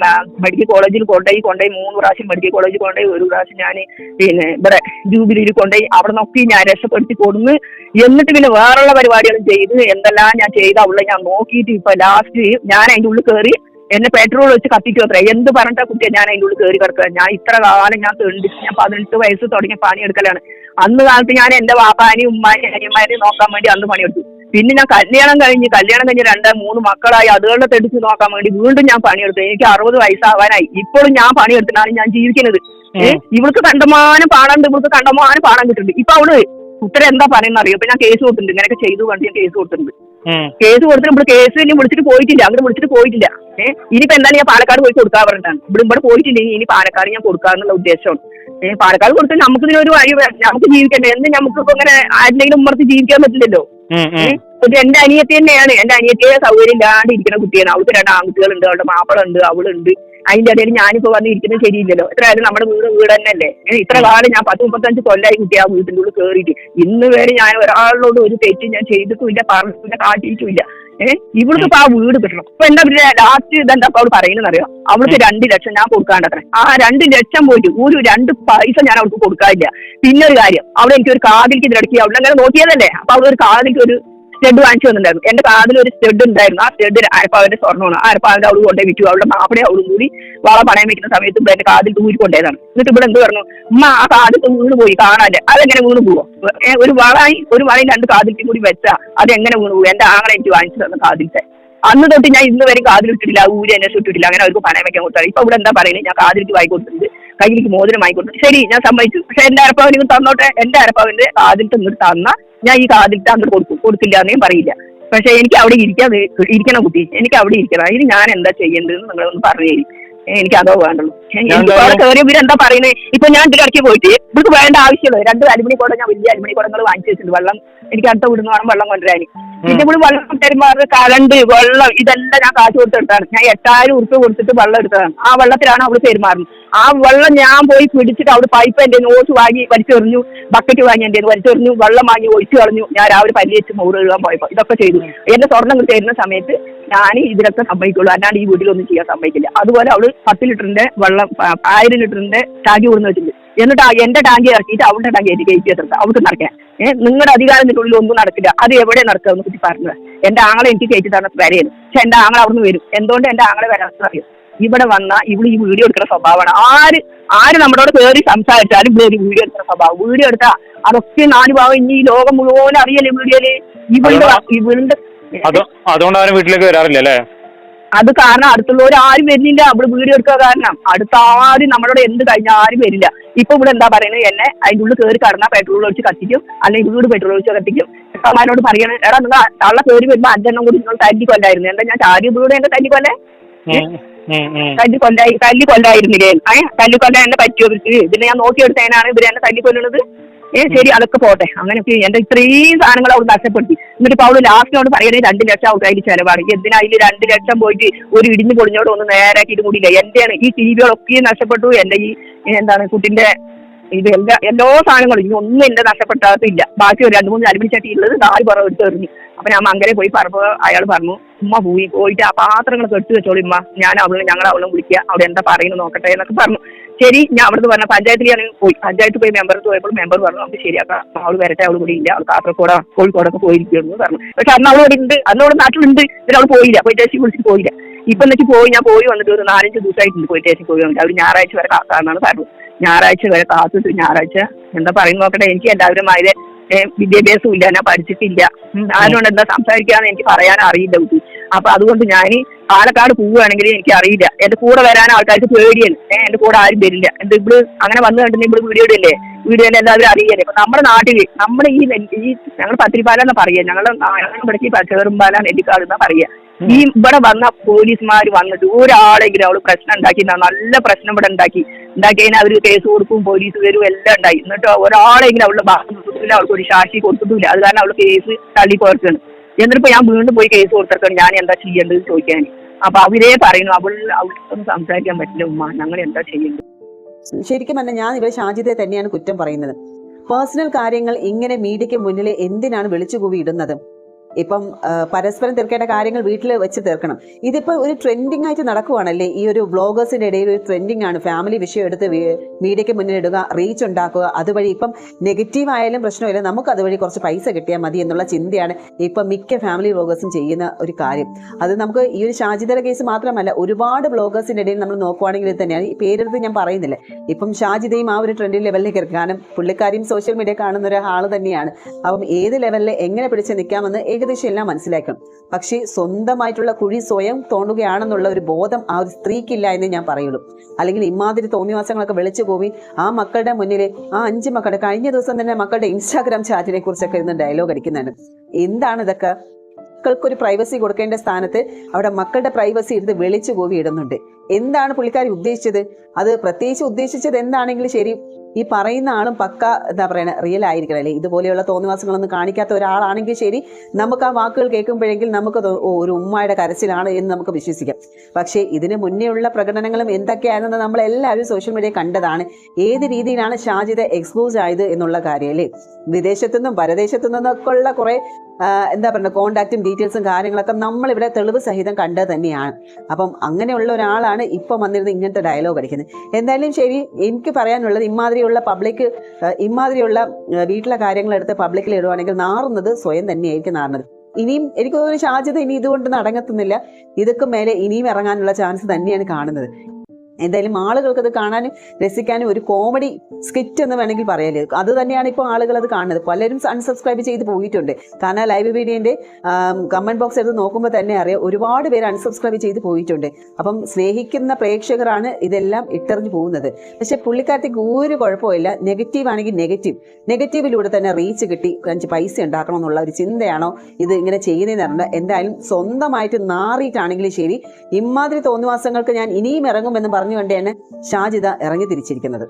മെഡിക്കൽ കോളേജിൽ കൊണ്ടുപോയി കൊണ്ടുപോയി മൂന്ന് പ്രാവശ്യം മെഡിക്കൽ കോളേജിൽ കൊണ്ടുപോയി ഒരു പ്രാവശ്യം ഞാൻ പിന്നെ ഇവിടെ ജൂബിലിയിൽ കൊണ്ടുപോയി അവിടെ നോക്കി ഞാൻ രക്ഷപ്പെടുത്തി കൊടുന്ന് എന്നിട്ട് പിന്നെ വേറെയുള്ള പരിപാടികളും ചെയ്ത് എന്തെല്ലാം ഞാൻ ചെയ്ത അവളെ ഞാൻ നോക്കിയിട്ട് ഇപ്പൊ ലാസ്റ്റ് ഞാൻ അതിന്റെ ഉള്ളിൽ കയറി എന്നെ പെട്രോൾ വെച്ച് കത്തിച്ചു അത്ര. എന്ത് പറഞ്ഞിട്ടാ കുട്ടിയെ ഞാൻ അതിന്റെ ഉള്ളിൽ കയറി കിടക്കുക? ഞാൻ ഇത്ര കാലം ഞാൻ തെണ്ടി ഞാൻ പതിനെട്ട് വയസ്സ് തുടങ്ങിയ പണിയെടുക്കലാണ്. അന്ന് കാലത്ത് ഞാൻ എന്റെ വാപ്പാനെയും ഉമ്മാനെയും അനിയന്മാരെയും നോക്കാൻ വേണ്ടി അന്ന് പണിയെടുത്തു. പിന്നെ ഞാൻ കല്യാണം കഴിഞ്ഞ് കല്യാണം കഴിഞ്ഞ് രണ്ട് മൂന്ന് മക്കളായി. അതുകളെ തെടിച്ച് നോക്കാൻ വേണ്ടി വീണ്ടും ഞാൻ പണിയെടുത്തു. എനിക്ക് അറുപത് വയസ്സാവാനായി. ഇപ്പോഴും ഞാൻ പണിയെടുത്തിട്ടാണ് ഞാൻ ജീവിക്കുന്നത്. ഇവൾക്ക് കണ്ടമാനം പാടുണ്ട് ഇവൾക്ക് കണ്ടമാനം പാടാൻ കിട്ടുന്നുണ്ട് ഇപ്പൊ അവൾ ഉത്തരം എന്താ പറയുന്ന അറിയോ? ഇപ്പൊ ഞാൻ കേസ് കൊടുത്തിട്ടുണ്ട്. ഇങ്ങനെയൊക്കെ ചെയ്തു കണ്ട് ഞാൻ കേസ് കൊടുത്തിട്ടുണ്ട്. കേസ് കൊടുത്തിട്ട് ഇവിടെ കേസ് ഇനി വിളിച്ചിട്ട് പോയിട്ടില്ല. അങ്ങോട്ട് വിളിച്ചിട്ട് പോയിട്ടില്ല. ഏഹ് ഇനിയിപ്പോ എന്തായാലും ഞാൻ പാലക്കാട് പോയി കൊടുക്കാൻ പറഞ്ഞിട്ടാണ്. ഇവിടെ ഇവിടെ പോയിട്ടില്ലെങ്കിൽ ഇനി പാലക്കാട് ഞാൻ കൊടുക്കാന്നുള്ള ഉദ്ദേശമാണ്. ഏഹ് പാലക്കാട് കൊടുത്ത് നമുക്ക് ഇതിനൊരു വഴി നമുക്ക് ജീവിക്കണ്ടേ? എന്ന് നമുക്ക് ഇപ്പൊ ഇങ്ങനെ ആരുടെ ഉമ്മർത്ത് ജീവിക്കാൻ പറ്റില്ലല്ലോ. എന്റെ അനിയത്തി തന്നെയാണ്. എന്റെ അനിയത്തിയെ സൗകര്യം ഇല്ലാണ്ട് ഇരിക്കുന്ന കുട്ടിയാണ്. അവൾക്ക് രണ്ട് ആൺകുട്ടികളുണ്ട്. അവളുടെ മാപ്പിളുണ്ട് അവളുണ്ട്. അതിന്റെ ഇടയിൽ ഞാനിപ്പോ വന്ന് ഇരിക്കുന്നത് ശരിയില്ലല്ലോ. എത്രയായാലും നമ്മുടെ വീട് വീട് തന്നെയല്ലേ? ഇത്ര കാലം ഞാൻ പത്ത് മുപ്പത്തഞ്ച് കൊല്ലായി കുട്ടി ആ വീട്ടിന്റെ ഉള്ളിൽ കയറിയിട്ട് ഇന്ന് വരെ ഞാൻ ഒരാളോട് ഒരു തെറ്റ് ഞാൻ ചെയ്തിട്ടുമില്ല പറഞ്ഞിട്ടില്ല കാട്ടിയിട്ടുമില്ല. ഏഹ് ഇവൾക്ക് ഇപ്പൊ ആ വീട് കിട്ടണം. ഇപ്പൊ എന്താ പിന്നെ ലാസ്റ്റ് ഇതെന്താ അവൾ പറയുന്നത് അറിയോ? അവൾക്ക് രണ്ട് ലക്ഷം ഞാൻ കൊടുക്കാണ്ടത്രേ. ആ രണ്ട് ലക്ഷം പോയിട്ട് ഒരു രണ്ട് പൈസ ഞാൻ അവൾക്ക് കൊടുക്കാനില്ല. പിന്നെ ഒരു കാര്യം അവിടെ എനിക്ക് ഒരു കാതിലേക്ക് ഇതിലടക്കി അവളെ അങ്ങനെ നോക്കിയതല്ലേ? അപ്പൊ അവിടെ ഒരു കാതിലേക്ക് ഒരു സ്റ്റഡ് വാങ്ങിച്ചു തന്നിട്ടുണ്ടായിരുന്നു. എന്റെ കാതിൽ ഒരു സ്റ്റഡ് ഉണ്ടായിരുന്നു. ആ സ്റ്റഡ് ആരപ്പാവിന്റെ സ്വർണമാണ് ആ അരപ്പാവിന്റെ അവൾ കൊണ്ടേ വിറ്റു. അവളുടെ മാപ്പിടെ അവളും കൂടി വള പണയം വെക്കുന്ന സമയത്ത് ഇവിടെ എന്റെ കാതിൽ തൂരി കൊണ്ടേതാണ് എന്നിട്ട് ഇവിടെ എന്ത് പറഞ്ഞു? ഉമ്മ ആ കാതിൽ വീണ് പോയി. കാണാല്ലേ അതെങ്ങനെ വീണ് പോവോ? ഒരു വളായി ഒരു വളയും രണ്ട് കാതിലും കൂടി വെച്ചാ അതെങ്ങനെ വീണ് പോകും എന്റെ ആങ്ങളെ എനിക്ക് വാങ്ങിച്ചു തന്ന കാതിലത്തെ അന്ന് തൊട്ട് ഞാൻ ഇന്ന് വരെ കാതിൽ ഇട്ടിട്ടില്ല ഊരി എന്നെ ചുറ്റിട്ടില്ല അങ്ങനെ അവർക്ക് പണയം വെക്കാൻ കൊടുത്താൽ ഇപ്പൊ ഇവിടെ എന്താ പറയുന്നത് ഞാൻ കാതിലിട്ട് വായി കൊടുത്തിട്ടുണ്ട് കയ്യിലേക്ക് വാങ്ങി കൊടുത്തു ശരി ഞാൻ സമ്മതിച്ചു. പക്ഷെ എന്റെ അരപ്പാവിന് ഇങ്ങ് തന്നോട്ടെ. എന്റെ അരപ്പാവിന്റെ കാതിൽ ഇങ്ങോട്ട് തന്ന. ഞാൻ ഈ കാതിൽ അങ്ങോട്ട് കൊടുക്കും കൊടുക്കില്ല എന്നേ പറയില്ല. പക്ഷെ എനിക്ക് അവിടെ ഇരിക്കാൻ ഇരിക്കണം കുട്ടി. എനിക്ക് അവിടെ ഇരിക്കണം. അതിന് ഞാൻ എന്താ ചെയ്യേണ്ടതെന്ന് നിങ്ങളൊന്ന് പറഞ്ഞു തരും എനിക്ക് അതോ വേണ്ടുള്ളൂ. എനിക്ക് എന്തായാലും- അവിടെ കയറി ഇവരെന്താ പറയുന്നത് ഇപ്പൊ ഞാൻ കിടക്കി പോയിട്ട് ഇവർക്ക് വേണ്ട ആവശ്യമുള്ളൂ. രണ്ട് അലുമിനി കുടം ഞാൻ വലിയ അലുമിനി കുടങ്ങൾ വാങ്ങിച്ചു വെച്ചിട്ടുണ്ട്. വെള്ളം എനിക്ക് അടുത്ത വിടുന്ന വേണം വെള്ളം കൊണ്ടുവരാൻ പിന്നെ ഇവിടെ വെള്ളം തരുമാറ് കറണ്ട് വെള്ളം ഇതെല്ലാം ഞാൻ കാശ് കൊടുത്തെടുത്താണ് ഞാൻ എട്ടായിരം ഉറുപ്പ് കൊടുത്തിട്ട് വെള്ളം എടുത്തതാണ്. ആ വെള്ളത്തിലാണ് അവൾ പെരുമാറുന്നത്. ആ വെള്ളം ഞാൻ പോയി പിടിച്ചിട്ട് അവിടെ പൈപ്പ് എന്റെ നോട്ട് വാങ്ങി വലിച്ചെറിഞ്ഞു ബക്കറ്റ് വാങ്ങി എന്റെ വലിച്ചെറിഞ്ഞു വെള്ളം വാങ്ങി ഒഴിച്ചു കളഞ്ഞു. ഞാൻ രാവിലെ പല്ലി വെച്ച് മോറ് എഴുതാൻ പോയപ്പോ ഇതൊക്കെ ചെയ്തു. എന്റെ സ്വർണം തരുന്ന സമയത്ത് ഞാൻ ഇതിലൊക്കെ സമ്മതിക്കുള്ളൂ. അല്ലാണ്ട് ഈ വീട്ടിലൊന്നും ചെയ്യാൻ സമ്മതിക്കില്ല. അതുപോലെ അവൾ പത്ത് ലിറ്ററിന്റെ വെള്ളം ആയിരം ലിറ്ററിന്റെ ടാങ്കി കൊടുന്ന് വെച്ചിട്ടുണ്ട്. എന്നിട്ട് എന്റെ ടാങ്കി ഇറക്കിയിട്ട് അവളുടെ ടാങ്കി ആയിട്ട് കയറ്റി എത്തരുത് അവൾക്ക് നടക്കാൻ. ഏഹ് നിങ്ങളുടെ അധികാരത്തിന്റെ ഉള്ളിൽ ഒന്നും നടക്കില്ല. അത് എവിടെ നടക്കുക കുറ്റി പറഞ്ഞത്. എന്റെ ആങ്ങളെ എനിക്ക് കയറ്റി തന്ന വരെയാണ് പക്ഷെ എന്റെ ആങ്ങളെ അവിടുന്ന് വരും. എന്തുകൊണ്ട് എന്റെ ആങ്ങളെ വരാൻ അറിയാം? ഇവിടെ വന്ന ഇവിടെ ഈ വീഡിയോ എടുക്കുന്ന സ്വഭാവമാണ്. ആര് ആര് നമ്മളോട് കയറി സംസാരിച്ചാലും ഇവിടെ ഒരു വീഡിയോ എടുക്കുന്ന സ്വഭാവം. വീഡിയോ എടുത്താ അതൊക്കെ നാല് ഭാഗം ഇനി ഈ ലോകം മുഴുവൻ അറിയല്ലേ വീഡിയോയിൽ? ഇവളുടെ ഇവളുടെ അത് അതുകൊണ്ട് ആരും വീട്ടിലേക്ക് വരാറില്ല അല്ലേ? അത് കാരണം അടുത്തുള്ളവർ ആരും വരുന്നില്ല. അവിടെ വീഡിയോ എടുക്കുക കാരണം അടുത്ത ആരും നമ്മളോട് എന്ത് കഴിഞ്ഞാൽ ആരും വരില്ല. ഇപ്പൊ ഇവിടെ എന്താ പറയുന്നത്? എന്നെ അതിന്റെ ഉള്ളിൽ കയറി കടന്നാൽ പെട്രോൾ ഒഴിച്ച് കത്തിക്കും. അല്ലെങ്കിൽ വീട് പെട്രോൾ ഒഴിച്ച് കത്തിക്കും. അമ്മമാരോട് പറയണ എടാ നിങ്ങൾ തള്ള കയറി വരുമ്പോ അഞ്ചെണ്ണം കൂടി നിങ്ങൾ തല്ലി കൊല്ലായിരുന്നു എന്താ ഞാൻ ചാരി വീട് എന്റെ തല്ലി കൊല്ലേ തല്ലി കൊല്ലായി തല്ലി കൊല്ലായിരുന്നില്ലേ ഏ തല്ലി കൊല്ലാൻ എന്നെ പറ്റിയോ? ഇതിനെ ഞാൻ നോക്കിയെടുത്തതിനാണ് ഇവർ എന്നെ തല്ലി കൊല്ലുന്നത്? ഏ ശരി അതൊക്കെ പോട്ടെ. അങ്ങനെ എന്റെ ഇത്രയും സാധനങ്ങൾ അവൾ നഷ്ടപ്പെടുത്തി. എന്നിട്ട് ഇപ്പൊ അവൾ ലാസ്റ്റിനോട് പറയണേ രണ്ട് ലക്ഷം അവൾക്ക് അതിൽ ചെലവാണ്. എന്തിനാ അതിൽ രണ്ട് ലക്ഷം പോയിട്ട് ഒരു ഇടിഞ്ഞു പൊളിഞ്ഞോട് ഒന്ന് നേരാക്കിയിട്ട് കൂടിയില്ല? എന്റെയാണ് ഈ ടി വികളൊക്കെ നഷ്ടപ്പെട്ടു. എന്റെ ഈ എന്താണ് കുട്ടിന്റെ ഇത് എല്ലാ എല്ലാ സാധനങ്ങളും. ഇനി ഒന്നും എന്റെ നഷ്ടപ്പെട്ടാത്തില്ല ബാക്കി ഒരു രണ്ട് മൂന്ന് അലുമിനി ചട്ടി ഉള്ളത് നാല് പുറം എടുത്ത് എറിഞ്ഞു. അപ്പൊ ഞാൻ മങ്കരെ പോയി പറഞ്ഞപ്പോ അയാൾ പറഞ്ഞു ഉമ്മ പോയി പോയിട്ട് ആ പാത്രങ്ങളൊക്കെ കെട്ടി വെച്ചോളൂ ഉമ്മ. ഞാൻ അവളും ഞങ്ങൾ അവളും വിളിക്കുക അവിടെ എന്താ പറയുന്നത് നോക്കട്ടെ എന്നൊക്കെ പറഞ്ഞു. ശരി ഞാൻ അവിടുന്ന് പറഞ്ഞ പഞ്ചായത്തിൽ ഞാൻ പോയി. പഞ്ചായത്ത് പോയി മെമ്പർ പോയപ്പോൾ മെമ്പർ പറഞ്ഞു നമുക്ക് ശരിയാക്കാം. അവൾ വരട്ടെ അവൾ കൂടി ഇല്ല. അവൾ കാസർഗോഡോ കോഴിക്കോടൊക്കെ പോയിരിക്കുന്നു പറഞ്ഞു. പക്ഷെ അന്ന് അവളോട് ഉണ്ട്. അന്ന് അവൾ നാട്ടിലുണ്ട്. പിന്നെ അവൾ പോയില്ല. പോയി ചേച്ചി വിളിച്ചിട്ട് പോയില്ല. ഇപ്പൊ എന്നിട്ട് പോയി. ഞാൻ പോയി വന്നിട്ട് ഒരു നാലഞ്ച് ദിവസമായിട്ടുണ്ട് പോയി സ്റ്റേഷനിൽ പോയി വന്നിട്ട്. അവർ ഞായറാഴ്ച വരെ കാക്കാന്നാണ് പറഞ്ഞത്. ഞായറാഴ്ച വരെ കാത്തിട്ട് ഞായറാഴ്ച എന്താ പറയും നോക്കട്ടെ എനിക്ക് എല്ലാവരും അതിലെ വിദ്യാഭ്യാസം ഇല്ല ഞാൻ പഠിച്ചിട്ടില്ല. ആരോട് എന്താ സംസാരിക്കാന്ന് എനിക്ക് പറയാൻ അറിയില്ല അപ്പൊ അതുകൊണ്ട് ഞാൻ പാലക്കാട് പോവുകയാണെങ്കിൽ എനിക്ക് അറിയില്ല. എന്റെ കൂടെ വരാൻ ആൾക്കാർക്ക് പേടിയാണ്. ഏഹ് എന്റെ കൂടെ ആരും വരില്ല. എന്ത് ഇവിടെ അങ്ങനെ വന്നു കണ്ടിട്ട് ഇവിടെ വീഡിയോ ഇടല്ലേ? വീഡിയോ എല്ലാവരും അറിയില്ലേ? അപ്പൊ നമ്മുടെ നാട്ടിൽ നമ്മുടെ ഈ ഈ ഞങ്ങൾ പത്തിരിപ്പാല എന്നാ പറയാ ഞങ്ങളുടെ ഇവിടേക്ക് ചേറുമ്പാല നെല്ലിക്കാട് എന്നാ പറയാ ഈ ഇവിടെ വന്ന പോലീസുമാർ വന്നിട്ട് ഒരാളെങ്കിലും അവൾ പ്രശ്നം ഉണ്ടാക്കി നല്ല പ്രശ്നം ഇവിടെ ഉണ്ടാക്കി. ഉണ്ടാക്കി കഴിഞ്ഞാൽ അവർ കേസ് കൊടുക്കും പോലീസ് വരും എല്ലാം ഉണ്ടായി. എന്നിട്ട് ഒരാളെങ്കിലും അവളുടെ ഭാഗത്തുനിന്ന് അവൾക്ക് ഒരു ശാശി കൊടുത്തിട്ടില്ല. അത് കാരണം അവൾ കേസ് തള്ളി പോർക്കാണ് എന്നിട്ടിപ്പോ ഞാൻ വീണ്ടും പോയി കേസ് കൊടുത്തിട്ടാണ് ഞാൻ എന്താ ചെയ്യേണ്ടത് ചോദിക്കാൻ. അപ്പൊ അവരേ പറയുന്നു അവൾ അവൾക്കൊന്നും സംസാരിക്കാൻ പറ്റില്ല ഉമ്മ. ഞങ്ങൾ എന്താ ചെയ്യേണ്ടത്? ശരിക്കും പറഞ്ഞാൽ ഞാൻ ഇവിടെ ഷാജിദെ തന്നെയാണ് കുറ്റം പറയുന്നത്. പേഴ്സണൽ കാര്യങ്ങൾ ഇങ്ങനെ മീഡിയയ്ക്ക് മുന്നിൽ എന്തിനാണ് വിളിച്ചു കൂവി ഇടുന്നത്? ഇപ്പം പരസ്പരം തീർക്കേണ്ട കാര്യങ്ങൾ വീട്ടിൽ വെച്ച് തീർക്കണം. ഇതിപ്പോൾ ഒരു ട്രെൻഡിങ് ആയിട്ട് നടക്കുവാണല്ലേ? ഈ ഒരു ബ്ലോഗേഴ്സിന്റെ ഇടയിൽ ഒരു ട്രെൻഡിങ് ആണ്. ഫാമിലി വിഷയം എടുത്ത് മീഡിയയ്ക്ക് മുന്നിൽ ഇടുക റീച്ച് ഉണ്ടാക്കുക. അതുവഴി ഇപ്പം നെഗറ്റീവ് ആയാലും പ്രശ്നമില്ല. നമുക്ക് അതുവഴി കുറച്ച് പൈസ കിട്ടിയാൽ മതി എന്നുള്ള ചിന്തയാണ് ഇപ്പം മിക്ക ഫാമിലി ബ്ലോഗേഴ്സും ചെയ്യുന്ന ഒരു കാര്യം. അത് നമുക്ക് ഈ ഒരു ഷാജിതര കേസ് മാത്രമല്ല ഒരുപാട് ബ്ലോഗേഴ്സിന്റെ ഇടയിൽ നമ്മൾ നോക്കുവാണെങ്കിൽ തന്നെയാണ്. ഈ പേരെടുത്ത് ഞാൻ പറയുന്നില്ല. ഇപ്പം ഷാജിതയും ആ ഒരു ട്രെൻഡിൽ ലെവലിലേക്ക് ഇറക്കും കാരണം പുള്ളിക്കാരിയും സോഷ്യൽ മീഡിയ കാണുന്ന ഒരു ഒരാൾ തന്നെയാണ്. അപ്പം ഏത് ലെവലിൽ എങ്ങനെ പിടിച്ച് നിൽക്കാമെന്ന് ഏകദേശം എല്ലാം മനസ്സിലാക്കണം പക്ഷേ സ്വന്തമായിട്ടുള്ള കുഴി സ്വയം തോണ്ടുകയാണെന്നുള്ള ഒരു ബോധം ആ ഒരു സ്ത്രീക്കില്ല എന്ന് ഞാൻ പറയുള്ളൂ. അല്ലെങ്കിൽ ഇമാതിരി തോന്നിവാസങ്ങളൊക്കെ വിളിച്ചു പോയി ആ മക്കളുടെ മുന്നിൽ ആ അഞ്ച് മക്കളുടെ കഴിഞ്ഞ ദിവസം തന്നെ മക്കളുടെ ഇൻസ്റ്റാഗ്രാം ചാറ്റിനെ കുറിച്ചൊക്കെ ഇന്ന് ഡയലോഗ് അടിക്കുന്നുണ്ട് എന്താണ് ഇതൊക്കെ? മക്കൾക്കൊരു പ്രൈവസി കൊടുക്കേണ്ട സ്ഥാനത്ത് അവിടെ മക്കളുടെ പ്രൈവസി എടുത്ത് വെളിച്ചു പോയി ഇടുന്നുണ്ട്. എന്താണ് പുള്ളിക്കാരി ഉദ്ദേശിച്ചത്? അത് പ്രത്യേകിച്ച് ഉദ്ദേശിച്ചത് എന്താണെങ്കിലും ശരി ഈ പറയുന്ന ആളും പക്ക എന്താ പറയുക റിയൽ ആയിരിക്കണം അല്ലേ? ഇതുപോലെയുള്ള തോന്നിവാസങ്ങളൊന്നും കാണിക്കാത്ത ഒരാളാണെങ്കിൽ ശരി നമുക്ക് ആ വാക്കുകൾ കേൾക്കുമ്പോഴെങ്കിൽ നമുക്ക് ഒരു ഉമ്മയുടെ കരച്ചിലാണ് എന്ന് നമുക്ക് വിശ്വസിക്കാം. പക്ഷേ ഇതിന് മുന്നേയുള്ള പ്രകടനങ്ങളും എന്തൊക്കെയാണെന്ന് നമ്മൾ എല്ലാവരും സോഷ്യൽ മീഡിയ കണ്ടതാണ്. ഏത് രീതിയിലാണ് ഷാജിദ എക്സ്പോസ് ആയത് എന്നുള്ള കാര്യം അല്ലേ? വിദേശത്തു നിന്നും പരദേശത്തു നിന്നൊക്കെ ഉള്ള കുറെ എന്താ പറയുക കോണ്ടാക്റ്റും ഡീറ്റെയിൽസും കാര്യങ്ങളൊക്കെ നമ്മളിവിടെ തെളിവ് സഹിതം കണ്ടത് തന്നെയാണ്. അപ്പം അങ്ങനെയുള്ള ഒരാളാണ് ഇപ്പം വന്നിരുന്ന് ഇങ്ങനത്തെ ഡയലോഗ് അടിക്കുന്നത് എന്തായാലും ശരി എനിക്ക് പറയാനുള്ളത് ഇമാതിരിയുള്ള പബ്ലിക് ഇമാതിരിയുള്ള വീട്ടിലെ കാര്യങ്ങളെടുത്ത് പബ്ലിക്കിൽ ഇടുവാണെങ്കിൽ നാറുന്നത് സ്വയം തന്നെയായിരിക്കും നാറുന്നത്. ഇനിയും എനിക്ക് തോന്നുന്നു സാധ്യത ഇനി ഇതുകൊണ്ട് നടങ്ങത്തുന്നില്ല ഇതൊക്കെ മേലെ ഇനിയും ഇറങ്ങാനുള്ള ചാൻസ് തന്നെയാണ് കാണുന്നത്. എന്തായാലും ആളുകൾക്ക് അത് കാണാനും രസിക്കാനും ഒരു കോമഡി സ്കിറ്റ് എന്ന് വേണമെങ്കിൽ പറയാലോ അത് തന്നെയാണ് ഇപ്പോൾ ആളുകൾ അത് കാണുന്നത്. പലരും അൺസബ്സ്ക്രൈബ് ചെയ്ത് പോയിട്ടുണ്ട്. കാരണം ലൈവ് വീഡിയോന്റെ കമന്റ് ബോക്സ് എടുത്ത് നോക്കുമ്പോൾ തന്നെ അറിയാം ഒരുപാട് പേര് അൺസബ്സ്ക്രൈബ് ചെയ്ത് പോയിട്ടുണ്ട്. അപ്പം സ്നേഹിക്കുന്ന പ്രേക്ഷകരാണ് ഇതെല്ലാം ഇട്ടെറിഞ്ഞു പോകുന്നത്. പക്ഷെ പുള്ളിക്കാരത്തേക്ക് ഒരു കുഴപ്പമില്ല. നെഗറ്റീവ് ആണെങ്കിൽ നെഗറ്റീവ് നെഗറ്റീവിലൂടെ തന്നെ റീച്ച് കിട്ടി. കുറച്ച് പൈസ ഉണ്ടാക്കണം എന്നുള്ള ഒരു ചിന്തയാണോ ഇത് ഇങ്ങനെ ചെയ്യുന്നതെന്ന് പറഞ്ഞാൽ എന്തായാലും സ്വന്തമായിട്ട് നാറിയിട്ടാണെങ്കിലും ശരി. ഇമാതിരി തോന്നുവാസങ്ങൾക്ക് ഞാൻ ഇനിയും ഇറങ്ങുമെന്ന് പറഞ്ഞുകൊണ്ട് തന്നെ ഷാജിദ ഇറങ്ങി തിരിച്ചിരിക്കുന്നത്.